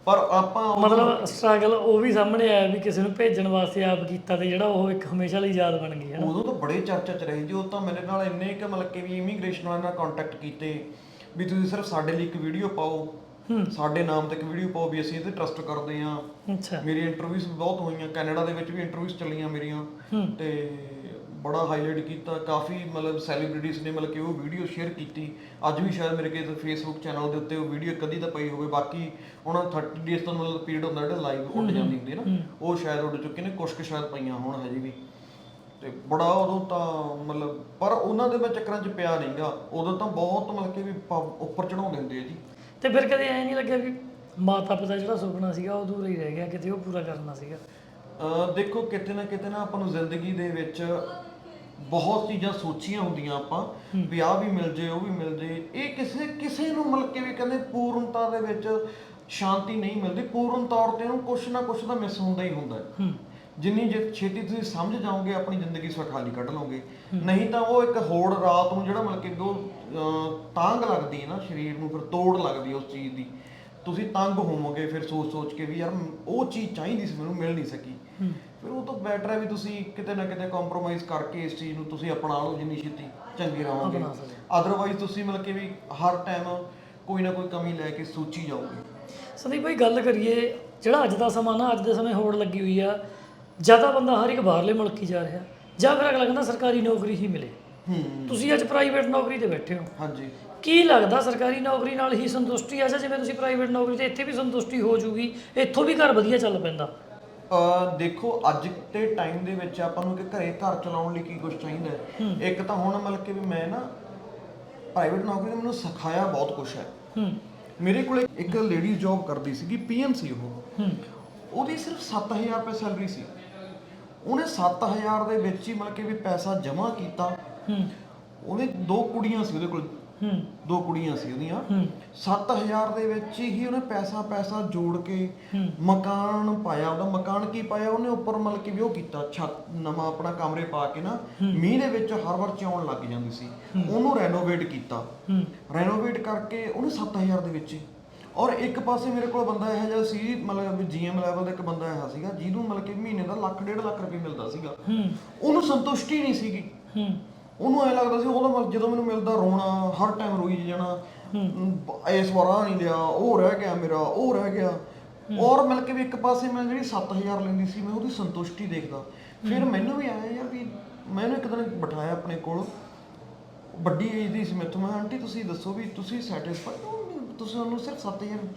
ਪਰ ਆਪਾਂ ਉਹ- ਮਤਲਬ ਸਟਰਗਲ ਉਹ ਵੀ ਸਾਹਮਣੇ ਆਇਆ ਵੀ ਕਿਸੇ ਨੂੰ ਭੇਜਣ ਵਾਸਤੇ ਆਪ ਕੀਤਾ ਤੇ ਜਿਹੜਾ ਉਹ ਇੱਕ ਹਮੇਸ਼ਾ ਲਈ ਯਾਦ ਬਣ ਗਈ ਹੈ ਨਾ? ਉਦੋਂ ਤਾਂ ਬੜੇ ਚਰਚਾ ਚ ਰਹੇ ਜੀ ਉਹ ਤਾਂ ਮੇਰੇ ਨਾਲ ਇੰਨੇ ਕਿ ਮਤਲਬ ਕਿ ਵੀ ਇਮੀਗ੍ਰੇਸ਼ਨ ਵਾਲਿਆਂ ਨਾਲ ਕੰਟੈਕਟ ਕੀਤੇ ਵੀ ਤੁਸੀਂ ਸਿਰਫ ਸਾਡੇ ਲਈ ਇੱਕ ਵੀਡੀਓ ਪਾਓ ਸਾਡੇ ਨਾਮ ਤੇ ਇੱਕ ਵੀਡੀਓ ਪਾਓ ਵੀ ਅਸੀਂ ਇਹਤੇ ਟਰਸਟ ਕਰਦੇ ਆਂ ਅੱਛਾ। ਮੇਰੀ ਇੰਟਰਵਿਊਜ਼ ਬਹੁਤ ਹੋਈਆਂ ਕੈਨੇਡਾ ਦੇ ਵਿੱਚ ਵੀ ਇੰਟਰਵਿਊਜ਼ ਚੱਲੀਆਂ ਮੇਰੀਆਂ ਤੇ ਬੜਾ ਹਾਈਲਾਈਟ ਕੀਤਾ ਕਾਫੀ ਮਤਲਬ ਸੈਲੀਬ੍ਰਿਟੀਜ਼ ਨੇ ਮਤਲਬ ਕਿ ਉਹ ਵੀਡੀਓ ਸ਼ੇਅਰ ਕੀਤੀ। ਅੱਜ ਵੀ ਸ਼ਾਇਦ ਮੇਰੇ ਕਿਸੇ ਫੇਸਬੁੱਕ ਚੈਨਲ ਦੇ ਉੱਤੇ ਉਹ ਵੀਡੀਓ ਕਦੀ ਤਾਂ ਪਈ ਹੋਵੇ ਬਾਕੀ ਉਹਨਾਂ 30 ਡੇਜ਼ ਤੋਂ ਮਤਲਬ ਪੀਰੀਅਡ ਹੁੰਦਾ ਜਿਹੜਾ ਲਾਈਵ ਉੱਡ ਜਾਂਦੀ ਹੁੰਦੀ ਹੈ ਨਾ ਉਹ ਸ਼ਾਇਦ ਉੱਡ ਚੁੱਕੇ ਨੇ ਕੁਝ ਕੁ ਸ਼ਾਇਦ ਪਈਆਂ ਹੋਣ ਹਜੇ ਵੀ। ਤੇ ਬੜਾ ਉਦੋਂ ਤਾਂ ਮਤਲਬ ਪਰ ਉਹਨਾਂ ਦੇ ਵਿੱਚ ਚੱਕਰਾਂ 'ਚ ਪਿਆ ਨਹੀਂਗਾ ਉਦੋਂ ਤਾਂ ਬਹੁਤ ਮਤਲਬ ਕਿ ਵੀ ਪ- ਉੱਪਰ ਚੜਾਉਂਦੇ ਹੁੰਦੇ ਆ ਜੀ। ਤੇ ਫਿਰ ਕਦੇ ਐ ਨਹੀਂ ਲੱਗਿਆ ਵੀ ਮਾਤਾ ਪਿਤਾ ਜਿਹੜਾ ਸੁਪਨਾ ਸੀਗਾ ਉਹ ਅਧੂਰਾ ਹੀ ਰਹਿ ਗਿਆ ਕਿਤੇ ਉਹ ਪੂਰਾ ਕਰਨਾ ਸੀਗਾ? ਅਹ ਦੇਖੋ ਕਿਤੇ ਨਾ ਕਿਤੇ ਨਾ ਆਪਾਂ ਨੂੰ ਜ਼ਿੰਦਗੀ ਦੇ ਵਿੱਚ ਬਹੁਤ ਚੀਜ਼ਾਂ ਸੋਚੀਆਂ ਹੁੰਦੀਆਂ ਆਪਾਂ ਵੀ ਆਹ ਵੀ ਮਿਲ ਜੇ ਉਹ ਵੀ ਮਿਲ ਜੇ। ਇਹ ਕਿਸੇ ਕਿਸੇ ਨੂੰ ਮਿਲ ਕੇ ਵੀ ਕਹਿੰਦੇ ਪੂਰਨਤਾ ਦੇ ਵਿੱਚ ਸ਼ਾਂਤੀ ਨਹੀਂ ਮਿਲਦੀ। ਪੂਰਨ ਤੌਰ ਤੇ ਉਹਨੂੰ ਕੁਛ ਨਾ ਕੁਛ ਤਾਂ ਮਿਸ ਹੁੰਦਾ ਹੀ ਹੁੰਦਾ ਹੈ। ਜਿੰਨੀ ਜੇ ਛੇਤੀ ਤੁਸੀਂ ਸਮਝ ਜਾਓਗੇ ਆਪਣੀ ਜ਼ਿੰਦਗੀ ਸੁਖਾਲੀ ਕੱਢ ਲਓਗੇ। ਨਹੀਂ ਤਾਂ ਉਹ ਇੱਕ ਹੋੜ ਰਾਤ ਨੂੰ ਜਿਹੜਾ ਮਤਲਬ ਕਿ ਉਹ ਤਾਂਗ ਲੱਗਦੀ ਹੈ ਨਾ ਸਰੀਰ ਨੂੰ ਫਿਰ ਤੋੜ ਲੱਗਦੀ ਉਸ ਚੀਜ਼ ਦੀ। ਤੁਸੀਂ ਤੰਗ ਹੋਵੋਗੇ ਫਿਰ ਸੋਚ ਸੋਚ ਕੇ ਵੀ ਯਾਰ ਉਹ ਚੀਜ਼ ਚਾਹੀਦੀ ਸੀ ਮੈਨੂੰ ਮਿਲ ਨਹੀਂ ਸਕੀ। ਫਿਰ ਉਹ ਤਾਂ ਬੈਟਰ ਹੈ ਵੀ ਤੁਸੀਂ ਕਿਤੇ ਨਾ ਕਿਤੇ ਕੰਪਰੋਮਾਈਜ਼ ਕਰਕੇ ਇਸ ਚੀਜ਼ ਨੂੰ ਤੁਸੀਂ ਅਪਣਾ ਲਓ ਜਿੰਨੀ ਛੇਤੀ ਚੰਗੇ ਰਹੋਗੇ। ਅਦਰਵਾਈਜ਼ ਤੁਸੀਂ ਮਤਲਬ ਕਿ ਵੀ ਹਰ ਟਾਈਮ ਕੋਈ ਨਾ ਕੋਈ ਕਮੀ ਲੈ ਕੇ ਸੋਚੀ ਜਾਓਗੇ। ਸੰਦੀਪ ਭਾਈ ਗੱਲ ਕਰੀਏ ਜਿਹੜਾ ਅੱਜ ਦਾ ਸਮਾਂ ਨਾ ਅੱਜ ਦੇ ਸਮੇਂ ਹੋੜ ਲੱਗੀ ਹੋਈ ਆ ਜ਼ਿਆਦਾ ਬੰਦਾ ਹਰ ਇੱਕ ਬਾਹਰਲੇ ਮੁਲਕ ਹੀ ਜਾ ਰਿਹਾ ਜਾਂ ਫਿਰ ਅਗਲਾ ਕਹਿੰਦਾ ਸਰਕਾਰੀ ਨੌਕਰੀ ਹੀ ਮਿਲੇ। ਤੁਸੀਂ ਅੱਜ ਪ੍ਰਾਈਵੇਟ ਨੌਕਰੀ ਤੇ ਬੈਠੇ ਹੋ। ਹਾਂਜੀ। ਕੀ ਲੱਗਦਾ ਸਰਕਾਰੀ ਨੌਕਰੀ ਨਾਲ ਹੀ ਸੰਤੁਸ਼ਟੀ ਆ? ਜਾਂ ਜਿਵੇਂ ਤੁਸੀਂ ਪ੍ਰਾਈਵੇਟ ਨੌਕਰੀ ਤੇ ਇੱਥੇ ਵੀ ਸੰਤੁਸ਼ਟੀ ਹੋ ਜੂਗੀ ਇੱਥੋਂ ਵੀ ਘਰ ਵਧੀਆ ਚੱਲ ਪੈਂਦਾ। ਅ ਦੇਖੋ ਅੱਜ ਦੇ ਟਾਈਮ ਦੇ ਵਿੱਚ ਆਪਾਂ ਨੂੰ ਕਿ ਘਰੇ ਘਰ ਚਲਾਉਣ ਲਈ ਕੀ ਕੁਝ ਚਾਹੀਦਾ ਹੈ? ਇੱਕ ਤਾਂ ਹੁਣ ਮਤਲਬ ਕਿ ਵੀ ਮੈਂ ਨਾ ਪ੍ਰਾਈਵੇਟ ਨੌਕਰੀ ਨੇ ਮੈਨੂੰ ਸਿਖਾਇਆ ਬਹੁਤ ਕੁਝ ਹੈ। ਹੂੰ। ਮੇਰੇ ਕੋਲੇ ਇੱਕ ਲੇਡੀ ਜੌਬ ਕਰਦੀ ਸੀਗੀ ਪੀਐਨ ਸੀ ਉਹ। ਹੂੰ। ਉਹਦੀ ਸਿਰਫ 7000 ਰੁਪਏ ਸੈਲਰੀ ਸੀ। ਉਹਨੇ 7000 ਦੇ ਵਿੱਚ ਹੀ ਮਤਲਬ ਕਿ ਵੀ ਪੈਸਾ ਜਮ੍ਹਾਂ ਕੀਤਾ। ਹੂੰ। ਉਹਦੇ ਦੋ ਕੁੜੀਆਂ ਸੀ ਉਹਦੇ ਕੋਲ। ਹੂੰ। ਦੋ ਕੁੜੀਆਂ ਸੀ ਉਹਦੀਆਂ। ਹੂੰ। 7000 ਦੇ ਵਿੱਚ ਹੀ ਉਹਨੇ ਪੈਸਾ ਪੈਸਾ ਜੋੜ ਕੇ ਮਕਾਨ ਪਾਇਆ ਉਹਦਾ। ਮਕਾਨ ਕੀ ਪਾਇਆ? ਉਹਨੇ ਉੱਪਰ ਮਤਲਬ ਕਿ ਵੀ ਉਹ ਕੀਤਾ ਛੱਤ ਨਵਾਂ ਆਪਣਾ ਕਮਰੇ ਪਾ ਕੇ ਨਾ ਮੀਂਹ ਦੇ ਵਿੱਚ ਹਰ ਵਾਰ ਚੌਣ ਲੱਗ ਜਾਂਦੀ ਸੀ। ਉਹਨੂੰ ਰੈਨੋਵੇਟ ਕੀਤਾ। ਹੂੰ। ਰੈਨੋਵੇਟ ਕਰਕੇ ਉਹਨੇ 7000 ਦੇ ਵਿੱਚ ਔਰ ਇੱਕ ਪਾਸੇ ਮੇਰੇ ਕੋਲ ਬੰਦਾ ਇਹੋ ਜਿਹਾ ਸੀ ਮਤਲਬ ਜੀਐਮ ਲੈਵਲ ਦਾ ਇੱਕ ਬੰਦਾ ਇਹੋ ਸੀਗਾ ਜਿਹਨੂੰ ਮਤਲਬ ਕਿ ਮਹੀਨੇ ਦਾ ਲੱਖ ਡੇਢ ਲੱਖ ਰੁਪਏ ਮਿਲਦਾ ਸੀਗਾ। ਹੂੰ। ਉਹਨੂੰ ਸੰਤੁਸ਼ਟੀ ਨਹੀਂ ਸੀਗੀ। ਹੂੰ। ਉਹਨੂੰ ਐ ਲੱਗਦਾ ਸੀ ਉਹਦਾ ਮਤਲਬ ਜਦੋਂ ਮੈਨੂੰ ਮਿਲਦਾ ਰੋਣਾ ਹਰ ਟਾਈਮ ਰੋਈ ਜਾਣਾ ਇਸ ਵਾਰ ਆ ਨਹੀਂ ਲਿਆ ਉਹ ਰਹਿ ਗਿਆ ਮੇਰਾ ਉਹ ਰਹਿ ਗਿਆ। ਔਰ ਮਿਲ ਕੇ ਵੀ ਇੱਕ ਪਾਸੇ ਮੈਂ ਜਿਹੜੀ 7000 ਲੈਂਦੀ ਸੀ ਮੈਂ ਉਹਦੀ ਸੰਤੁਸ਼ਟੀ ਦੇਖਦਾ। ਫਿਰ ਮੈਨੂੰ ਵੀ ਆਇਆ ਯਾਰ ਵੀ ਮੈਨੂੰ ਇੱਕ ਦਿਨ ਬਿਠਾਇਆ ਆਪਣੇ ਕੋਲ। ਵੱਡੀ ਏਜ ਦੀ ਸੀ ਮੈਥੋਂ ਮੈਂ ਆਂਟੀ ਤੁਸੀਂ ਦੱਸੋ ਵੀ ਤੁਸੀਂ ਸੈਟੀਸਫਾਈਡ ਹੋ? ਤੁਸੀਂ ਉਹਨੂੰ ਸਿਰਫ 7000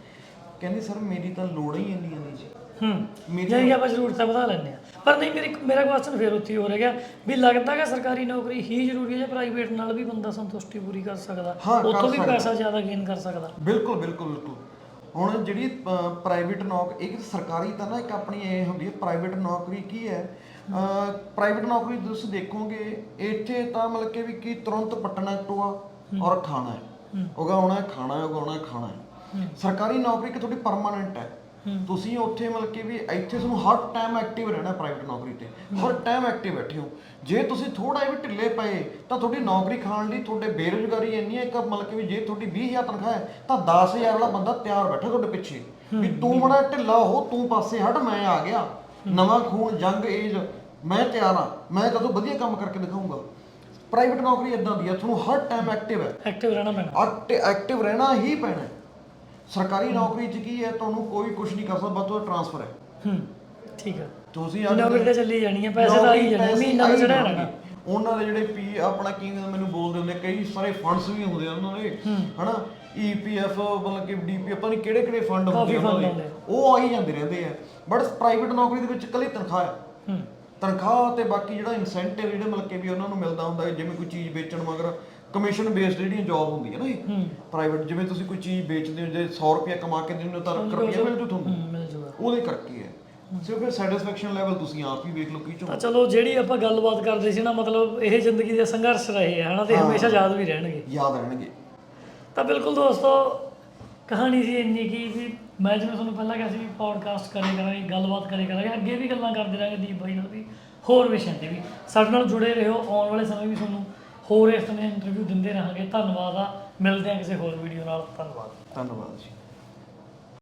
ਕਹਿੰਦੀ ਸਰ ਮੇਰੀ ਤਾਂ ਲੋੜਾਂ ਹੀ ਇੰਨੀਆਂ ਨਹੀਂ ਜੀ। ਹੂੰ। ਮੇਰੀ ਜਿਹੜੀ ਆਪਾਂ ਜ਼ਰੂਰਤਾਂ ਵਧਾ ਲੈਂਦੇ ਆ ਪਰ ਨਹੀਂ ਮੇਰੀ ਮੇਰਾ ਕੁਐਸਚਨ ਫੇਰ ਉੱਥੇ ਹੀ ਹੋ ਰਿਹਾ ਵੀ ਲੱਗਦਾ ਕਿ ਸਰਕਾਰੀ ਨੌਕਰੀ ਹੀ ਜ਼ਰੂਰੀ ਹੈ ਜਾਂ ਪ੍ਰਾਈਵੇਟ ਨਾਲ ਵੀ ਬੰਦਾ ਸੰਤੁਸ਼ਟੀ ਪੂਰੀ ਕਰ ਸਕਦਾ। ਹਾਂ, ਕਰ ਉੱਥੋਂ ਵੀ ਸਕਦਾ। ਪੈਸਾ ਜ਼ਿਆਦਾ ਗੇਨ ਕਰ ਸਕਦਾ। ਬਿਲਕੁਲ ਬਿਲਕੁਲ ਬਿਲਕੁਲ। ਹੁਣ ਜਿਹੜੀ ਪ੍ਰਾਈਵੇਟ ਨੌਕ ਇੱਕ ਸਰਕਾਰੀ ਤਾਂ ਨਾ ਇੱਕ ਆਪਣੀ ਇਹ ਹੁੰਦੀ ਹੈ ਪ੍ਰਾਈਵੇਟ ਨੌਕਰੀ ਕੀ ਹੈ? ਪ੍ਰਾਈਵੇਟ ਨੌਕਰੀ ਤੁਸੀਂ ਦੇਖੋਗੇ ਇੱਥੇ ਤਾਂ ਮਤਲਬ ਕਿ ਵੀ ਕੀ ਤੁਰੰਤ ਪਟਣਾ ਟੋਆ ਔਰ ਖਾਣਾ ਹੈ। ਉਗਾਉਣਾ ਹੈ ਖਾਣਾ ਹੈ ਉਗਾਉਣਾ ਹੈ ਖਾਣਾ ਹੈ। ਸਰਕਾਰੀ ਨੌਕਰੀ ਕਿ ਤੁਹਾਡੀ ਪਰਮਾਨੈਂਟ ਹੈ। ਤੁਸੀਂ ਉੱਥੇ ਮਤਲਬ ਕਿ ਵੀ ਇੱਥੇ ਤੁਹਾਨੂੰ ਹਰ ਟਾਈਮ ਐਕਟਿਵ ਰਹਿਣਾ ਪ੍ਰਾਈਵੇਟ ਨੌਕਰੀ ਤੇ। ਹਰ ਟਾਈਮ ਐਕਟਿਵ ਬੈਠੇ ਹੋ। ਜੇ ਤੁਸੀਂ ਥੋੜਾ ਜਿਹਾ ਵੀ ਢਿੱਲੇ ਪਏ ਤਾਂ ਤੁਹਾਡੀ ਨੌਕਰੀ ਖਾਣ ਲਈ ਤੁਹਾਡੇ ਬੇਰੁਜ਼ਗਾਰੀ ਇੰਨੀ ਹੈ ਕਿ ਮਤਲਬ ਕਿ ਵੀ ਜੇ ਤੁਹਾਡੀ 20000 ਤਨਖਾਹ ਹੈ ਤਾਂ 10000 ਵਾਲਾ ਬੰਦਾ ਤਿਆਰ ਬੈਠਾ ਤੁਹਾਡੇ ਪਿੱਛੇ। ਵੀ ਤੂੰ ਬੜਾ ਢਿੱਲਾ ਹੋ ਤੂੰ ਪਾਸੇ ਹਟ ਮੈਂ ਆ ਗਿਆ। ਨਵਾਂ ਖੂਨ ਜੰਗ ਏਜ ਮੈਂ ਤਿਆਰ ਆ ਮੈਂ ਕਦੋਂ ਵਧੀਆ ਕੰਮ ਕਰਕੇ ਦਿਖਾਊਂਗਾ। ਪ੍ਰਾਈਵੇਟ ਨੌਕਰੀ ਇਦਾਂ ਦੀ ਹੈ ਤੁਹਾਨੂੰ ਹਰ ਟਾਈਮ ਐਕਟਿਵ ਹੈ। ਐਕਟਿਵ ਰਹਿਣਾ ਪੈਣਾ। ਐਕਟਿਵ ਰਹਿਣਾ ਹੀ ਪੈਣਾ। ਸਰਕਾਰੀ ਨੌਕਰੀ 'ਚ ਕੀ ਹੈ? ਤੁਹਾਨੂੰ ਕੋਈ ਕੁਝ ਨਹੀਂ ਕਰ ਸਕਦਾ ਬਸ ਉਹ ਟ੍ਰਾਂਸਫਰ ਹੈ। ਹੂੰ ਠੀਕ ਹੈ। ਤੁਸੀਂ ਨੌਕਰੀ ਤੇ ਚੱਲੀ ਜਾਣੀ ਹੈ ਪੈਸੇ ਤਾਂ ਆ ਹੀ ਜਾਣੇ ਮਹੀਨਾ ਤਾਂ ਚੜਿਆ। ਰਹਿਣਾ। ਉਹਨਾਂ ਦੇ ਜਿਹੜੇ ਪੀ ਆਪਣਾ ਕੀ ਮੈਨੂੰ ਬੋਲਦੇ ਹੁੰਦੇ ਕਈ ਸਾਰੇ ਫੰਡਸ ਵੀ ਹੁੰਦੇ ਆ ਉਹਨਾਂ ਦੇ ਹਨਾ? ਈਪੀਐਫ ਮਤਲਬ ਕਿ ਡੀਪੀ ਪਤਾ ਨਹੀਂ ਕਿਹੜੇ ਕਿਹੜੇ ਫੰਡ ਹੁੰਦੇ ਆ ਉਹਨਾਂ fund ਦੇ। ਹੁੰਦੇ ਆ। ਉਹ ਆ ਹੀ ਜਾਂਦੇ ਰਹਿੰਦੇ ਆ। ਬਟ ਪ੍ਰਾਈਵੇਟ ਨੌਕਰੀ ਦੇ ਵਿੱਚ ਇਕੱਲੀ ਤਨਖਾਹ ਹੈ। ਤਨਖਾਹ ਤੇ ਬਾਕੀ ਜਿਹੜਾ ਇਨਸੈਂਟਿਵ ਜਿਹੜੇ ਮਤਲਬ ਕਿ ਵੀ ਉਹਨਾਂ ਨੂੰ ਮਿਲਦਾ ਹੁੰਦਾ ਜਿਵੇਂ ਕੋਈ ਚੀਜ਼ ਵੇਚਣ ਮਗਰ ਕਮਿਸ਼ਨ ਬੇਸਡ ਜਿਹੜੀਆਂ ਜੌਬ ਹੁੰਦੀ ਹੈ ਨਾ ਇਹ ਪ੍ਰਾਈਵੇਟ ਜਿਵੇਂ ਤੁਸੀਂ ਕੋਈ ਚੀਜ਼ ਵੇਚਦੇ ਹੋ ਜੇ 100 ਰੁਪਏ ਕਮਾ ਕੇ ਦਿੰਦੇ ਹੋ ਤਾਂ ਰੁਪਏ ਮਿਲ ਜੂ ਤੁਹਾਨੂੰ? ਹੂੰ, ਮਿਲ ਜੂਗਾ। ਉਹਦੇ ਕਰਕੇ ਹੈ। ਸਿਰਫ ਫਿਰ ਸੈਟੀਸਫੈਕਸ਼ਨ ਲੈਵਲ ਤੁਸੀਂ ਆਪ ਹੀ ਵੇਖ ਲਓ ਕੀ ਚੋਂ। ਤਾਂ ਚਲੋ ਜਿਹੜੀ ਆਪਾਂ ਗੱਲਬਾਤ ਕਰਦੇ ਸੀ ਨਾ ਮਤਲਬ ਇਹ ਜ਼ਿੰਦਗੀ ਦੇ ਸੰਘਰਸ਼ ਰਹੇ ਹਨਾ? ਤੇ ਹਮੇਸ਼ਾ ਯਾਦ ਵੀ ਰਹਿਣਗੇ। ਯਾਦ ਰਹਿਣਗੇ। ਤਾਂ ਬਿਲਕੁਲ ਦੋਸਤੋ ਕਹਾਣੀ ਸੀ ਇੰਨੀ ਕੀ ਵੀ ਮੈਂ ਜਿਵੇਂ ਤੁਹਾਨੂੰ ਪਹਿਲਾਂ ਕਿਹਾ ਸੀ ਵੀ ਪੌਡਕਾਸਟ ਕਰੇ ਕਰਾਂਗੇ ਗੱਲਬਾਤ ਕਰੇ ਕਰਾਂਗੇ ਅੱਗੇ ਵੀ ਗੱਲਾਂ ਕਰਦੇ ਰਹਾਂਗੇ ਦੀਪ ਬਾਈ ਨਾਲ ਵੀ ਹੋਰ ਵਿਸ਼ਿਆਂ ਤੇ ਵੀ। ਸਾਡੇ ਨਾਲ ਜੁੜੇ ਰਹੋ ਆਉਣ ਵਾਲੇ ਸਮੇਂ ਵੀ ਤੁਹਾਨੂੰ ਹੋਰ ਇਸ ਤਰ੍ਹਾਂ ਇੰਟਰਵਿਊ ਦਿੰਦੇ ਰਹਾਂਗੇ। ਧੰਨਵਾਦ ਆ। ਮਿਲਦੇ ਹਾਂ ਕਿਸੇ ਹੋਰ ਵੀਡੀਓ ਨਾਲ। ਧੰਨਵਾਦ। ਧੰਨਵਾਦ ਜੀ।